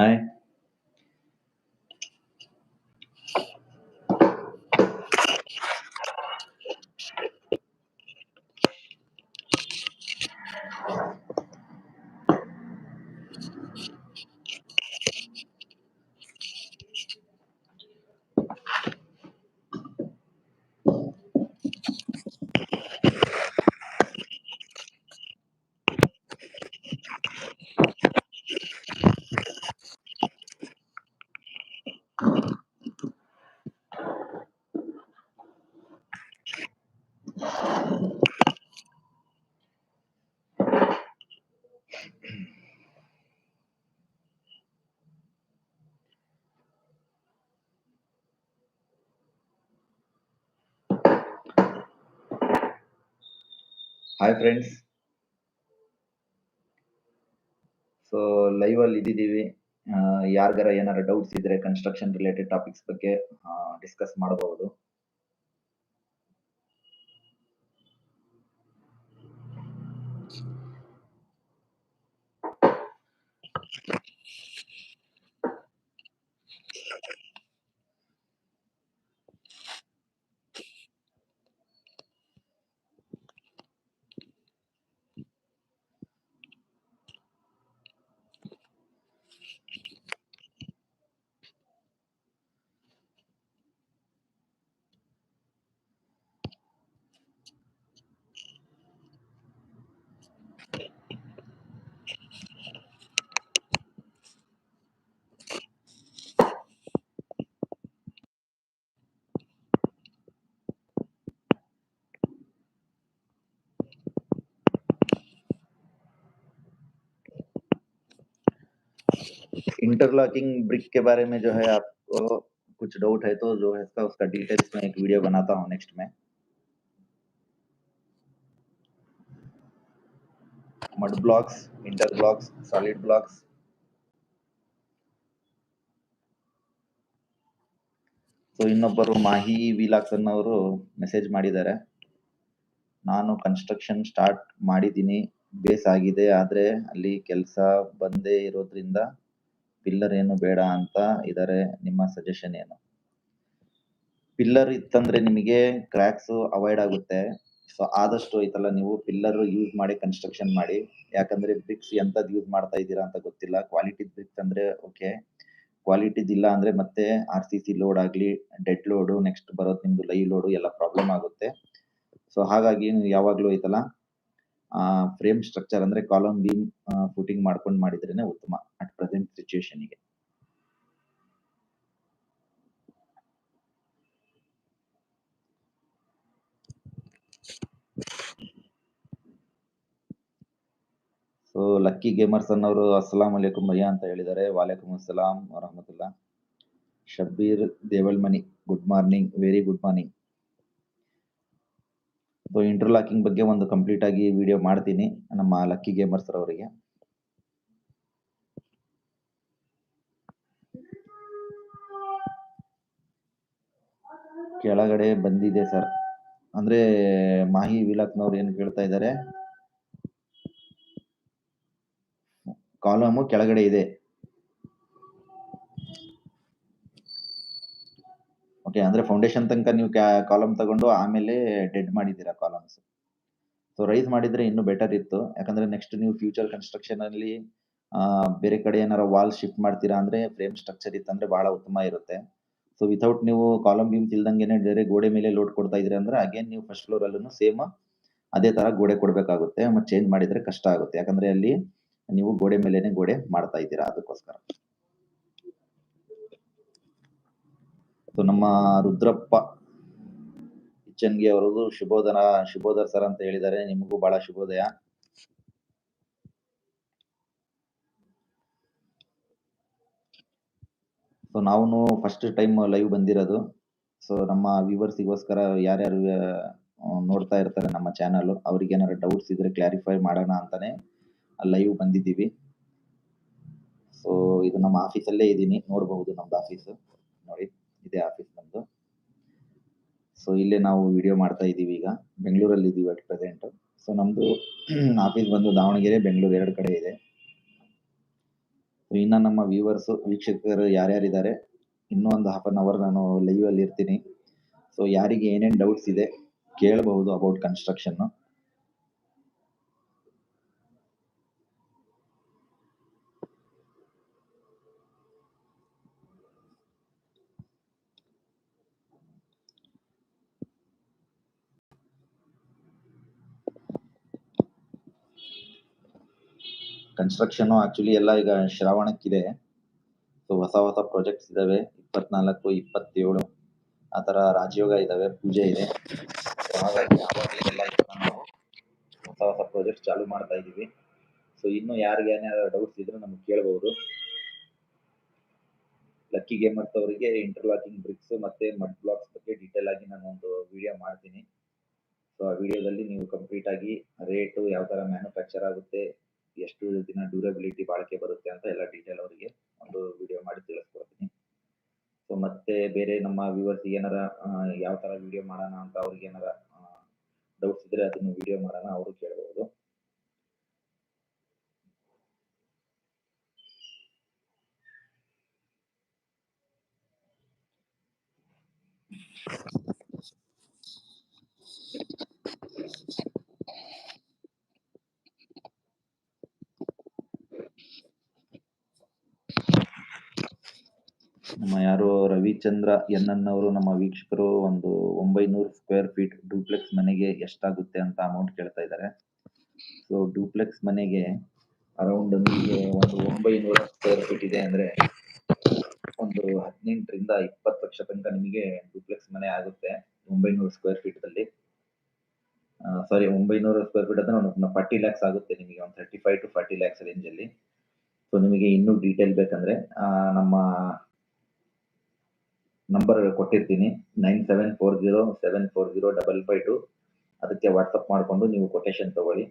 Hi hi friends so live ಅಲ್ಲಿ ಇದ್ದಿದ್ದೀವಿ. ಯಾರಿಗಾರ ಏನಾರ ಡೌಟ್ಸ್ ಇದ್ರೆ ಕನ್ಸ್ಟ್ರಕ್ಷನ್ ರಿಲೇಟೆಡ್ ಟಾಪಿಕ್ಸ್ ಬಗ್ಗೆ ಡಿಸ್ಕಸ್ ಮಾಡಬಹುದು. इंटरलॉकिंग ब्रिक के बारे में जो है आपको कुछ डाउट है तो जो है इसका उसका डिटेल्स में एक वीडियो बनाता हूँ नेक्स्ट में mud blocks inter blocks solid blocks so ಇನ್ನೊಬ್ಬರು ಮಾಹಿ ವಿಲಾಕ್ಸ್ ಅನ್ನೋರು ಮೆಸೇಜ್ ಮಾಡಿದ್ದಾರೆ ನಾನು ಕನ್ಸ್ಟ್ರಕ್ಷನ್ ಸ್ಟಾರ್ಟ್ ಮಾಡಿದ್ದೀನಿ ಬೇಸ್ ಆಗಿದೆ ಆದ್ರೆ ಅಲ್ಲಿ ಕೆಲಸ ಬಂದೇ ಇರೋದ್ರಿಂದ ಪಿಲ್ಲರ್ ಏನು ಬೇಡ ಅಂತ ಇದಾರೆ ನಿಮ್ಮ ಸಜೆಷನ್ ಏನು? ಪಿಲ್ಲರ್ ಇತ್ತಂದ್ರೆ ನಿಮಗೆ ಕ್ರ್ಯಾಕ್ಸ್ ಅವಾಯ್ಡ್ ಆಗುತ್ತೆ. ಸೊ ಆದಷ್ಟು ಐತಲ್ಲ ನೀವು ಪಿಲ್ಲರ್ ಯೂಸ್ ಮಾಡಿ ಕನ್ಸ್ಟ್ರಕ್ಷನ್ ಮಾಡಿ. ಯಾಕಂದ್ರೆ ಬ್ರಿಕ್ಸ್ ಎಂತದ್ ಯೂಸ್ ಮಾಡ್ತಾ ಇದ್ದೀರಾ ಅಂತ ಗೊತ್ತಿಲ್ಲ. ಕ್ವಾಲಿಟಿ ಬ್ರಿಕ್ಸ್ ಅಂದ್ರೆ ಓಕೆ ಕ್ವಾಲಿಟಿ ಇಲ್ಲ ಅಂದ್ರೆ ಮತ್ತೆ ಆರ್ ಸಿ ಸಿ ಲೋಡ್ ಆಗ್ಲಿ ಡೆಡ್ ಲೋಡು ನೆಕ್ಸ್ಟ್ ಬರೋದು ನಿಮ್ದು ಲೈವ್ ಲೋಡು ಎಲ್ಲ ಪ್ರಾಬ್ಲಮ್ ಆಗುತ್ತೆ. ಸೊ ಹಾಗಾಗಿ ನೀವು ಯಾವಾಗ್ಲೂ ಐತಲ್ಲ ಫ್ರೇಮ್ ಸ್ಟ್ರಕ್ಚರ್ ಅಂದ್ರೆ ಕಾಲಮ್ ಬೀಮ್ ಫುಟಿಂಗ್ ಮಾಡ್ಕೊಂಡು ಮಾಡಿದ್ರೇನೆ ಉತ್ತಮ ಅಟ್ ಪ್ರೆಸೆಂಟ್ ಸಿಚುಯೇಷನ್ಗೆ ಸೊ ಲಕ್ಕಿ ಗೇಮರ್ಸ್ ಅನ್ನೋರು, ಅಸ್ಸಲಾಂ ಅಲೈಕುಂ ಭಯ್ಯ ಅಂತ ಹೇಳಿದ್ದಾರೆ. ವಾಲೇಕುಮ್ ಅಸ್ಸಲಾಂ ವರಹಮತುಲ್ಲಾ Shabbir Devalmani good morning, very good morning. So interlocking ಬಗ್ಗೆ ಒಂದು ಕಂಪ್ಲೀಟ್ ಆಗಿ ವಿಡಿಯೋ ಮಾಡ್ತೀನಿ, ನಮ್ಮ ಲಕ್ಕಿ ಗೇಮರ್ಸ್ ಅವರಿಗೆ ಕೆಳಗಡೆ ಬಂದಿದೆ ಸರ್. ಅಂದ್ರೆ ಮಾಹಿ ವಿಲಾಕ್ನವ್ರು ಏನ್ ಕೇಳ್ತಾ ಇದ್ದಾರೆ? ಕಾಲಮು ಕೆಳಗಡೆ ಇದೆ. ಓಕೆ ಅಂದ್ರೆ ಫೌಂಡೇಶನ್ ತನಕ ನೀವು ಕಾಲಮ್ ತಗೊಂಡು ಆಮೇಲೆ ಡೆಡ್ ಮಾಡಿದ್ದೀರಾ ಕಾಲಮ್ಸ್ ಸೊ ರೈಸ್ ಮಾಡಿದ್ರೆ ಇನ್ನೂ ಬೆಟರ್ ಇತ್ತು. ಯಾಕಂದ್ರೆ ನೆಕ್ಸ್ಟ್ ನೀವು ಫ್ಯೂಚರ್ ಕನ್ಸ್ಟ್ರಕ್ಷನ್ ಅಲ್ಲಿ ಬೇರೆ ಕಡೆ ಏನಾರ ವಾಲ್ ಶಿಫ್ಟ್ ಮಾಡ್ತೀರಾ ಅಂದ್ರೆ ಫ್ರೇಮ್ ಸ್ಟ್ರಕ್ಚರ್ ಇತ್ತಂದ್ರೆ ಬಹಳ ಉತ್ತಮ ಇರುತ್ತೆ. ಸೊ ವಿಥೌಟ್ ನೀವು ಕಾಲಮ್ ಬೀಮ್ಸ್ ಇಲ್ದಂಗೆನೆ ಡೈರೆಕ್ಟ್ ಗೋಡೆ ಮೇಲೆ ಲೋಡ್ ಕೊಡ್ತಾ ಇದ್ರಿ ಅಂದ್ರೆ ಅಗೇನ್ ನೀವು ಫಸ್ಟ್ ಫ್ಲೋರ್ ಅಲ್ಲೂ ಸೇಮ್ ಅದೇ ತರ ಗೋಡೆ ಕೊಡ್ಬೇಕಾಗುತ್ತೆ. ಮತ್ತೆ ಚೇಂಜ್ ಮಾಡಿದ್ರೆ ಕಷ್ಟ ಆಗುತ್ತೆ. ಯಾಕಂದ್ರೆ ಅಲ್ಲಿ ನೀವು ಗೋಡೆ ಮೇಲೆನೆ ಗೋಡೆ ಮಾಡ್ತಾ ಇದ್ದೀರಾ ಅದಕ್ಕೋಸ್ಕರ. ಸೊ ನಮ್ಮ ರುದ್ರಪ್ಪ ಇಚ್ಚನ್ಗೆ ಅವರದು ಶುಭೋದನ, ಶುಭೋದರ ಸರ್ ಅಂತ ಹೇಳಿದ್ದಾರೆ. ನಿಮಗೂ ಬಹಳ ಶುಭೋದಯ. ಸೊ ನಾವು ಫಸ್ಟ್ ಟೈಮ್ ಲೈವ್ ಬಂದಿರೋದು. ಸೊ ನಮ್ಮ ವ್ಯೂವರ್ಸಿಗೋಸ್ಕರ ಯಾರ್ಯಾರು ನೋಡ್ತಾ ಇರ್ತಾರೆ ನಮ್ಮ ಚಾನಲ್ ಅವ್ರಿಗೆ ಏನಾದ್ರು ಡೌಟ್ಸ್ ಇದ್ರೆ ಕ್ಲಾರಿಫೈ ಮಾಡೋಣ ಅಂತಾನೆ ಲೈವ್ ಬಂದಿದ್ದೀವಿ. ಸೊ ಇದು ನಮ್ಮ ಆಫೀಸಲ್ಲೇ ಇದ್ದೀನಿ. ನೋಡಬಹುದು ನಮ್ದು ಆಫೀಸ್ ನೋಡಿ. ಇದೇ ಆಫೀಸ್ ನಮ್ದು. ಸೊ ಇಲ್ಲೇ ನಾವು ವಿಡಿಯೋ ಮಾಡ್ತಾ ಇದ್ದೀವಿ ಈಗ. ಬೆಂಗಳೂರಲ್ಲಿ ಇದ್ದೀವಿ ಅಟ್ ಪ್ರೆಸೆಂಟ್ ಸೊ ನಮ್ದು ಆಫೀಸ್ ಬಂದು ದಾವಣಗೆರೆ, ಬೆಂಗಳೂರು ಎರಡು ಕಡೆ ಇದೆ. ಇನ್ನು ನಮ್ಮ ವ್ಯೂವರ್ಸ್ ವೀಕ್ಷಕರು ಯಾರ್ಯಾರಿದ್ದಾರೆ ಇನ್ನೂ ಒಂದು ಹಾಫ್ ಅನ್ ಅವರ್ ನಾನು ಲೈವ್ ಅಲ್ಲಿ ಇರ್ತೀನಿ. ಸೊ ಯಾರಿಗೆ ಏನೇನು ಡೌಟ್ಸ್ ಇದೆ ಕೇಳಬಹುದು ಅಬೌಟ್ ಕನ್ಸ್ಟ್ರಕ್ಷನ್ ಕನ್ಸ್ಟ್ರಕ್ಷನ್ ಆಕ್ಚುಲಿ ಎಲ್ಲ ಈಗ ಶ್ರಾವಣಕ್ಕಿದೆ. ಸೊ ಹೊಸ ಹೊಸ ಪ್ರಾಜೆಕ್ಟ್ಸ್ ಇದಾವೆ. ಇಪ್ಪತ್ನಾಲ್ಕು, ಇಪ್ಪತ್ತೇಳು ಆ ತರ ರಾಜಯೋಗ ಇದಾವೆ, ಪೂಜೆ ಇದೆ. ಹಾಗಾಗಿ ಹೊಸ ಹೊಸ ಪ್ರಾಜೆಕ್ಟ್ ಚಾಲೂ ಮಾಡ್ತಾ ಇದೀವಿ ಸೊ ಇನ್ನು ಯಾರಿಗೆ ಏನಾದ್ರು ಡೌಟ್ಸ್ ಇದ್ರೆ ನಮಗೆ ಕೇಳಬಹುದು ಲಕ್ಕಿ ಗೇಮರ್ಸ್ ಅವರಿಗೆ ಇಂಟರ್ಲಾಕಿಂಗ್ ಬ್ರಿಕ್ಸ್ ಮತ್ತೆ ಮಡ್ ಬ್ಲಾಕ್ಸ್ ಬಗ್ಗೆ ಡೀಟೇಲ್ ಆಗಿ ನಾನು ಒಂದು ವಿಡಿಯೋ ಮಾಡ್ತೀನಿ. ಸೊ ಆ ವಿಡಿಯೋದಲ್ಲಿ ನೀವು ಕಂಪ್ಲೀಟ್ ಆಗಿ ರೇಟು ಯಾವ ತರ ಮ್ಯಾನುಫ್ಯಾಕ್ಚರ್ ಆಗುತ್ತೆ ಎಷ್ಟು ದಿನ ಡ್ಯೂರಬಿಲಿಟಿ ಬಾಳಿಕೆ ಬರುತ್ತೆ ಅಂತ ಎಲ್ಲ ಡೀಟೇಲ್ ಅವರಿಗೆ ಒಂದು ವಿಡಿಯೋ ಮಾಡಿ ತಿಳಿಸ್ಕೊಡ್ತೀನಿ. ಸೊ ಮತ್ತೆ ಬೇರೆ ನಮ್ಮ ವ್ಯೂವರ್ಸ್ ಏನಾರ ಯಾವ ತರ ವಿಡಿಯೋ ಮಾಡೋಣ ಅಂತ ಅವ್ರಿಗೆ ಏನಾರ ಡೌಟ್ಸ್ ಇದ್ರೆ ಅದನ್ನು ವಿಡಿಯೋ ಮಾಡೋಣ, ಅವರು ಕೇಳಬಹುದು ನಮ್ಮ ಯಾರು ರವಿಚಂದ್ರ ಎನ್ ಅವರು ನಮ್ಮ ವೀಕ್ಷಕರು ಒಂದು ಒಂಬೈನೂರು ಸ್ಕ್ವೇರ್ ಫೀಟ್ ಡೂಪ್ಲೆಕ್ಸ್ ಮನೆಗೆ ಎಷ್ಟಾಗುತ್ತೆ ಅಂತ ಅಮೌಂಟ್ ಕೇಳ್ತಾ ಇದ್ದಾರೆ. ಸೊ ಡೂಪ್ಲೆಕ್ಸ್ ಮನೆಗೆ ಅರೌಂಡ್ ನಿಮಗೆ ಒಂದು ಒಂಬೈನೂರ ಸ್ಕ್ವೇರ್ ಫೀಟ್ ಇದೆ ಅಂದ್ರೆ ಒಂದು ಹದಿನೆಂಟರಿಂದ ಇಪ್ಪತ್ತು ಲಕ್ಷ ತನಕ ನಿಮಗೆ ಡೂಪ್ಲೆಕ್ಸ್ ಮನೆ ಆಗುತ್ತೆ ಒಂಬೈನೂರು ಸ್ಕ್ವೇರ್ ಫೀಟ್ ಅಲ್ಲಿ ಸಾರಿ ಒಂಬೈನೂರು ಸ್ಕ್ವೇರ್ ಫೀಟ್ ಅಂದ್ರೆ ಒಂದು ಫಾರ್ಟಿ ಲ್ಯಾಕ್ಸ್ ಆಗುತ್ತೆ ನಿಮಗೆ, ಒಂದು thirty five to forty lakhs range ಅಲ್ಲಿ. ಸೊ ನಿಮಗೆ ಇನ್ನೂ ಡೀಟೇಲ್ ಬೇಕಂದ್ರೆ ನಮ್ಮ ನಂಬರ್ ಕೊಟ್ಟಿರ್ತೀನಿ. Nine seven four zero seven four zero double five two ಅದಕ್ಕೆ ವಾಟ್ಸಪ್ ಮಾಡಿಕೊಂಡು ನೀವು ಕೊಟೇಶನ್ ತಗೊಳ್ಳಿ.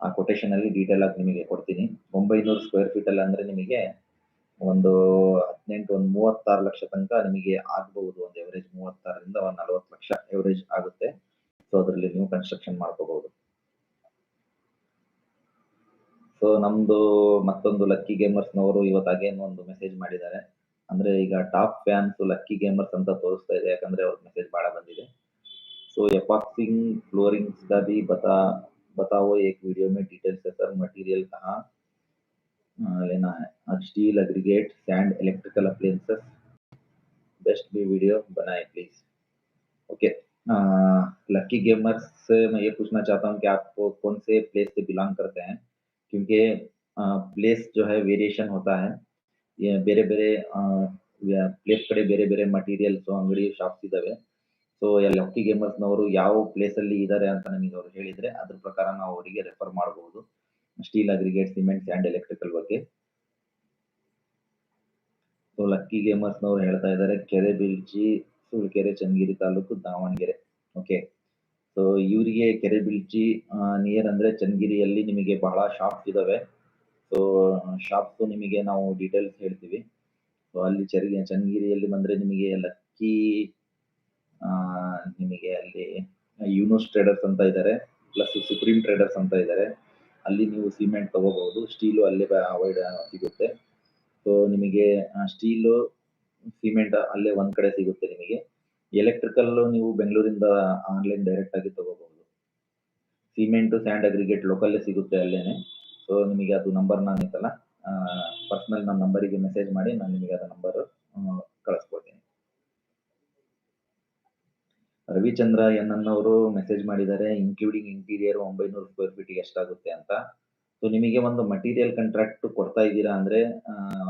ಆ ಕೊಟೇಶನ್ ಅಲ್ಲಿ ಡೀಟೇಲ್ ಆಗಿ ನಿಮಗೆ ಕೊಡ್ತೀನಿ. ಒಂಬೈನೂರು ಸ್ಕ್ವೇರ್ ಫೀಟ್ ಅಲ್ಲಿ ಅಂದ್ರೆ ನಿಮಗೆ ಒಂದು ಹದಿನೆಂಟು, ಒಂದು ಮೂವತ್ತಾರು ಲಕ್ಷ ತನಕ ನಿಮಗೆ ಆಗಬಹುದು. ಒಂದು ಎವರೇಜ್ ಮೂವತ್ತಾರರಿಂದ ಒಂದು ನಲವತ್ತು ಲಕ್ಷ ಎವರೇಜ್ ಆಗುತ್ತೆ. ಸೊ ಅದರಲ್ಲಿ ನೀವು ಕನ್ಸ್ಟ್ರಕ್ಷನ್ ಮಾಡ್ಕೋಬಹುದು. ಸೊ ನಮ್ದು ಮತ್ತೊಂದು ಲಕ್ಕಿ ಗೇಮರ್ಸ್ ನವರು ಇವತ್ತು ಒಂದು ಮೆಸೇಜ್ ಮಾಡಿದ್ದಾರೆ. ಅಂದ್ರೆ ಈಗ ಟಾಪ್ ಫ್ಯಾನ್ಸ್ ಲಕ್ಕಿ ಗೇಮರ್ಸ್ ಅಂತ ತೋರಿಸ್ತಾ ಇದೆ ಯಾಕಂದ್ರೆ ಅವ್ರ ಮೆಸೇಜ್ ಬಹಳ ಬಂದಿದೆ ಸೊ ಎಪಾಕ್ಸಿಂಗ್ फ्लोरिंग का भी बता बताओ एक वीडियो में डिटेल से सर मटेरियल कहाँ अ, लेना है आज steel aggregate sand electrical appliances best भी वीडियो बनाए प्लीज ओके लकी गेमर्स से मैं ये पूछना चाहता हूँ कि आपको कौन से प्लेस से बिलोंग करते हैं क्योंकि प्लेस जो है वेरिएशन होता है ये ಬೇರೆ ಬೇರೆ ಪ್ಲೇಸ್ ಕಡೆ ಬೇರೆ ಬೇರೆ ಮಟೀರಿಯಲ್ಸ್ ಅಂಗಡಿ ಶಾಪ್ಸ್ ಇದಾವೆ. ಸೊ ಲಕ್ಕಿ ಗೇಮರ್ಸ್ನವರು ಯಾವ ಪ್ಲೇಸ್ ಅಲ್ಲಿ ಇದ್ದಾರೆ ಅಂತ ನಮಗೆ ಅವರು ಹೇಳಿದ್ರೆ ಅದ್ರ ಪ್ರಕಾರ ನಾವು ಅವರಿಗೆ ರೆಫರ್ ಮಾಡಬಹುದು steel aggregate cement and electrical ಬಗ್ಗೆ. ಸೊ ಲಕ್ಕಿ ಗೇಮರ್ಸ್ ನವರು ಹೇಳ್ತಾ ಇದ್ದಾರೆ ಕೆರೆ ಬಿಲ್ಚಿ ಸುಳ್ಕೆರೆ, ಚನ್ನಗಿರಿ ತಾಲೂಕು, ದಾವಣಗೆರೆ. ಓಕೆ ಸೊ ಇವರಿಗೆ ಕೆರೆ ಬಿಲ್ಚಿ ನಿಯರ್ ಅಂದ್ರೆ ಚನ್ನಗಿರಿಯಲ್ಲಿ ನಿಮಗೆ ಬಹಳ ಶಾಪ್ಸ್ ಇದಾವೆ. ಸೊ ಶಾಪ್ಸ್ ನಿಮಗೆ ನಾವು ಡೀಟೇಲ್ಸ್ ಹೇಳ್ತೀವಿ. ಸೊ ಅಲ್ಲಿ ಚರಿ, ಚನ್ನಗಿರಿಯಲ್ಲಿ ಬಂದ್ರೆ ನಿಮಗೆ ಲಕ್ಕಿ ನಿಮಗೆ ಅಲ್ಲಿ ಯೂನೋಸ್ ಟ್ರೇಡರ್ಸ್ ಅಂತ ಇದ್ದಾರೆ ಪ್ಲಸ್ ಸುಪ್ರೀಂ ಟ್ರೇಡರ್ಸ್ ಅಂತ ಇದ್ದಾರೆ ಅಲ್ಲಿ ನೀವು ಸಿಮೆಂಟ್ ತಗೋಬಹುದು. ಸ್ಟೀಲು ಅಲ್ಲೇ ಅವಾಯ್ಡ್ ಸಿಗುತ್ತೆ. ಸೊ ನಿಮಗೆ ಸ್ಟೀಲು ಸಿಮೆಂಟ್ ಅಲ್ಲೇ ಒಂದ್ ಕಡೆ ಸಿಗುತ್ತೆ ನಿಮಗೆ. ಎಲೆಕ್ಟ್ರಿಕಲ್ ನೀವು ಬೆಂಗಳೂರಿಂದ ಆನ್ಲೈನ್ ಡೈರೆಕ್ಟ್ ಆಗಿ ತಗೋಬಹುದು. ಸಿಮೆಂಟ್ ಸ್ಯಾಂಡ್ ಅಗ್ರಿಗೇಟ್ ಲೋಕಲ್ ಸಿಗುತ್ತೆ ಅಲ್ಲೇನೆ. ಸೊ ನಿಮಗೆ ಅದು ನಂಬರ್ ನಾನು ಐತಲ್ಲ ಪರ್ಸನಲ್ ನನ್ನ ನಂಬರಿಗೆ ಮೆಸೇಜ್ ಮಾಡಿ ನಾನು ನಿಮಗೆ ಅದು ನಂಬರ್ ಕಳಿಸ್ಕೊಡ್ತೀನಿ. ರವಿಚಂದ್ರ ಎನ್ ಅವರು ಮೆಸೇಜ್ ಮಾಡಿದ್ದಾರೆ ಇನ್ಕ್ಲೂಡಿಂಗ್ ಇಂಟೀರಿಯರ್ ಒಂಬೈನೂರು ಸ್ಕ್ವೇರ್ ಫೀಟ್ ಎಷ್ಟಾಗುತ್ತೆ ಅಂತ. ಸೊ ನಿಮಗೆ ಒಂದು ಮಟೀರಿಯಲ್ ಕಾಂಟ್ರಾಕ್ಟ್ ಕೊಡ್ತಾ ಇದ್ದೀರಾ ಅಂದ್ರೆ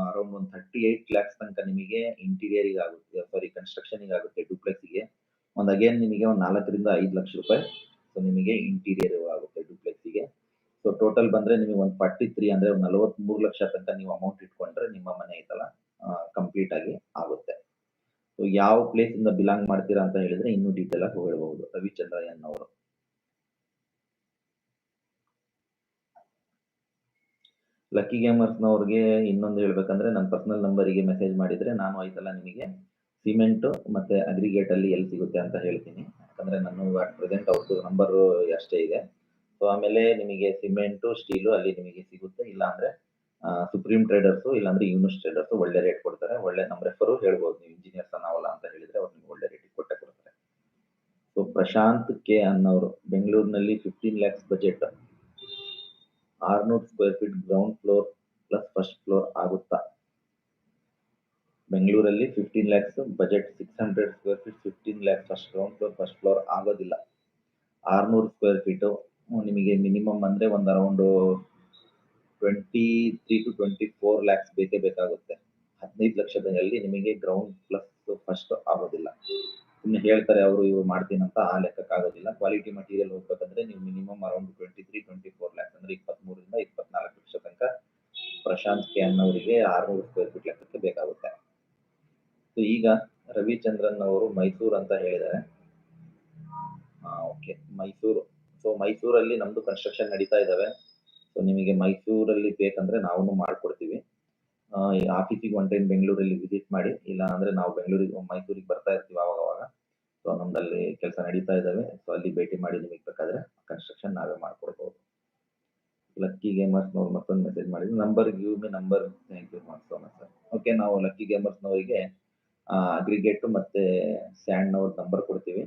ಅರೌಂಡ್ ಒಂದು ಥರ್ಟಿ ಏಟ್ ಲ್ಯಾಕ್ಸ್ ತನಕ ನಿಮಗೆ ಇಂಟೀರಿಯರ್ ಆಗುತ್ತೆ ಸಾರಿ ಕನ್ಸ್ಟ್ರಕ್ಷನ್ ಆಗುತ್ತೆ ಡುಪ್ಲೆಕ್ಸ್ಗೆ. ಒಂದು ಅಗೇನ್ ನಿಮಗೆ ಒಂದು ನಾಲ್ಕರಿಂದ ಐದು ಲಕ್ಷ ರೂಪಾಯಿ ಸೊ ನಿಮಗೆ ಇಂಟೀರಿಯರ್ ಆಗುತ್ತೆ ಡುಪ್ಲೆಕ್ಸ್ಗೆ. ಸೊ ಟೋಟಲ್ ಬಂದ್ರೆ ನಿಮಗೆ ಒಂದು ಫಾರ್ಟಿ ತ್ರೀ ಅಂದ್ರೆ ಒಂದು ನಲವತ್ಮೂರು ಲಕ್ಷ ತನಕ ನೀವು ಅಮೌಂಟ್ ಇಟ್ಕೊಂಡ್ರೆ ನಿಮ್ಮ ಮನೆ ಐತಲ್ಲ ಕಂಪ್ಲೀಟ್ ಆಗಿ ಆಗುತ್ತೆ. ಸೊ ಯಾವ ಪ್ಲೇಸ್ ಇಂದ ಬಿಲಾಂಗ್ ಮಾಡ್ತೀರಾ ಅಂತ ಹೇಳಿದ್ರೆ ಇನ್ನೂ ಡೀಟೇಲ್ ಆಗಿ ಹೇಳಬಹುದು. ರವಿಚಂದ್ರಯ್ಯನ್ ಅವರು. ಲಕ್ಕಿ ಗೇಮರ್ಸ್ನವ್ರಿಗೆ ಇನ್ನೊಂದು ಹೇಳ್ಬೇಕಂದ್ರೆ ನನ್ನ ಪರ್ಸನಲ್ ನಂಬರಿಗೆ ಮೆಸೇಜ್ ಮಾಡಿದ್ರೆ ನಾನು ಆಯ್ತಲ್ಲ ನಿಮಗೆ ಸಿಮೆಂಟ್ ಮತ್ತೆ ಅಗ್ರಿಗೇಟ್ ಅಲ್ಲಿ ಎಲ್ಲಿ ಸಿಗುತ್ತೆ ಅಂತ ಹೇಳ್ತೀನಿ. ಯಾಕಂದ್ರೆ ನಾನು ಅಟ್ ಪ್ರೆಸೆಂಟ್ ಅವ್ರದ್ದು ನಂಬರ್ ಅಷ್ಟೇ ಇದೆ. ಸೊ ಆಮೇಲೆ ನಿಮಗೆ ಸಿಮೆಂಟು, ಸ್ಟೀಲು ಅಲ್ಲಿ ನಿಮಗೆ ಸಿಗುತ್ತೆ. ಇಲ್ಲ ಅಂದ್ರೆ ಸುಪ್ರೀಂ ಟ್ರೇಡರ್ಸು, ಇಲ್ಲಾಂದ್ರೆ ಯೂನಿಸ್ ಟ್ರೇಡರ್ಸು ಒಳ್ಳೆ ರೇಟ್ ಕೊಡ್ತಾರೆ. ಒಳ್ಳೆ ನಮ್ಮ ರೆಫರು ಹೇಳ್ಬೋದು, ನೀವು ಇಂಜಿನಿಯರ್ಸ್ ನಾವಲ್ಲ ಅಂತ ಹೇಳಿದ್ರೆ ಅವ್ರು ನಿಮ್ಗೆ ಒಳ್ಳೆ ರೇಟಿಗೆ ಕೊಟ್ಟೆ ಕೊಡ್ತಾರೆ. ಸೊ ಪ್ರಶಾಂತ್ ಕೆ ಅನ್ನೋರು, ಬೆಂಗಳೂರಿನಲ್ಲಿ ಫಿಫ್ಟೀನ್ ಲ್ಯಾಕ್ಸ್ ಬಜೆಟ್ ಆರ್ನೂರು square feet ground floor plus first floor ಆಗುತ್ತಾ? ಬೆಂಗಳೂರಲ್ಲಿ fifteen lakhs budget six hundred square feet fifteen lakhs first ground floor first floor ಆಗೋದಿಲ್ಲ. ಆರ್ನೂರು ಸ್ಕ್ವೇರ್ ಫೀಟು ನಿಮಗೆ ಮಿನಿಮಮ್ ಅಂದರೆ ಒಂದು around twenty three to twenty four lakhs ಬೇಕೇ ಬೇಕಾಗುತ್ತೆ. ಹದಿನೈದು ಲಕ್ಷದಲ್ಲಿ ನಿಮಗೆ ಗ್ರೌಂಡ್ ಪ್ಲಸ್ ಫಸ್ಟ್ ಆಗೋದಿಲ್ಲ. ಇನ್ನು ಹೇಳ್ತಾರೆ ಅವರು ಇವರು ಮಾಡ್ತೀನಿ ಅಂತ ಆ ಲೆಕ್ಕಕ್ಕಾಗೋದಿಲ್ಲ ಕ್ವಾಲಿಟಿ ಮಟೀರಿಯಲ್ ಹೋಗ್ಬೇಕಂದ್ರೆ ನೀವು minimum around twenty three twenty four lakhs ಅಂದರೆ ಇಪ್ಪತ್ತ್ಮೂರರಿಂದ ಇಪ್ಪತ್ನಾಲ್ಕು ಲಕ್ಷ ತನಕ ಪ್ರಶಾಂತ್ ಕೆ ಅನ್ನೋರಿಗೆ ಆರುನೂರು ಸ್ಕ್ವೇರ್ ಫೀಟ್ ಲೆಕ್ಕಕ್ಕೆ ಬೇಕಾಗುತ್ತೆ. ಸೊ ಈಗ ರವಿಚಂದ್ರನ್ ಅವರು ಮೈಸೂರು ಅಂತ ಹೇಳಿದ್ದಾರೆ. ಓಕೆ ಮೈಸೂರು. ಸೊ ಮೈಸೂರಲ್ಲಿ ನಮ್ದು ಕನ್ಸ್ಟ್ರಕ್ಷನ್ ನಡೀತಾ ಇದ್ದಾವೆ ಸೊ ನಿಮಗೆ ಮೈಸೂರಲ್ಲಿ ಬೇಕಂದ್ರೆ ನಾವು ಮಾಡ್ಕೊಡ್ತೀವಿ. ಆಫೀಸಿಗೆ ಒನ್ ಟೈಮ್ ಬೆಂಗಳೂರಲ್ಲಿ ವಿಸಿಟ್ ಮಾಡಿ ಇಲ್ಲ ಅಂದ್ರೆ ನಾವು ಬೆಂಗಳೂರಿಗೆ, ಮೈಸೂರಿಗೆ ಬರ್ತಾ ಇರ್ತೀವಿ ಅವಾಗ ಅವಾಗ ಸೊ ನಮ್ದಲ್ಲಿ ಕೆಲಸ ನಡೀತಾ ಇದ್ದಾವೆ ಸೊ ಅಲ್ಲಿ ಭೇಟಿ ಮಾಡಿ ನಿಮಗೆ ಬೇಕಾದ್ರೆ ಕನ್ಸ್ಟ್ರಕ್ಷನ್ ನಾವೇ ಮಾಡ್ಕೊಡ್ಬೋದು. ಲಕ್ಕಿ ಗೇಮರ್ಸ್ನವ್ರು ಮತ್ತೊಂದು ಮೆಸೇಜ್ ಮಾಡಿದ್ರು. Number give me number thank you much sir okay ನಾವು ಲಕ್ಕಿ ಗೇಮರ್ಸ್ನವರಿಗೆ ಅಗ್ರಿಗೇಟ್ ಮತ್ತೆ ಸ್ಯಾಂಡ್ನವ್ರ ನಂಬರ್ ಕೊಡ್ತೀವಿ.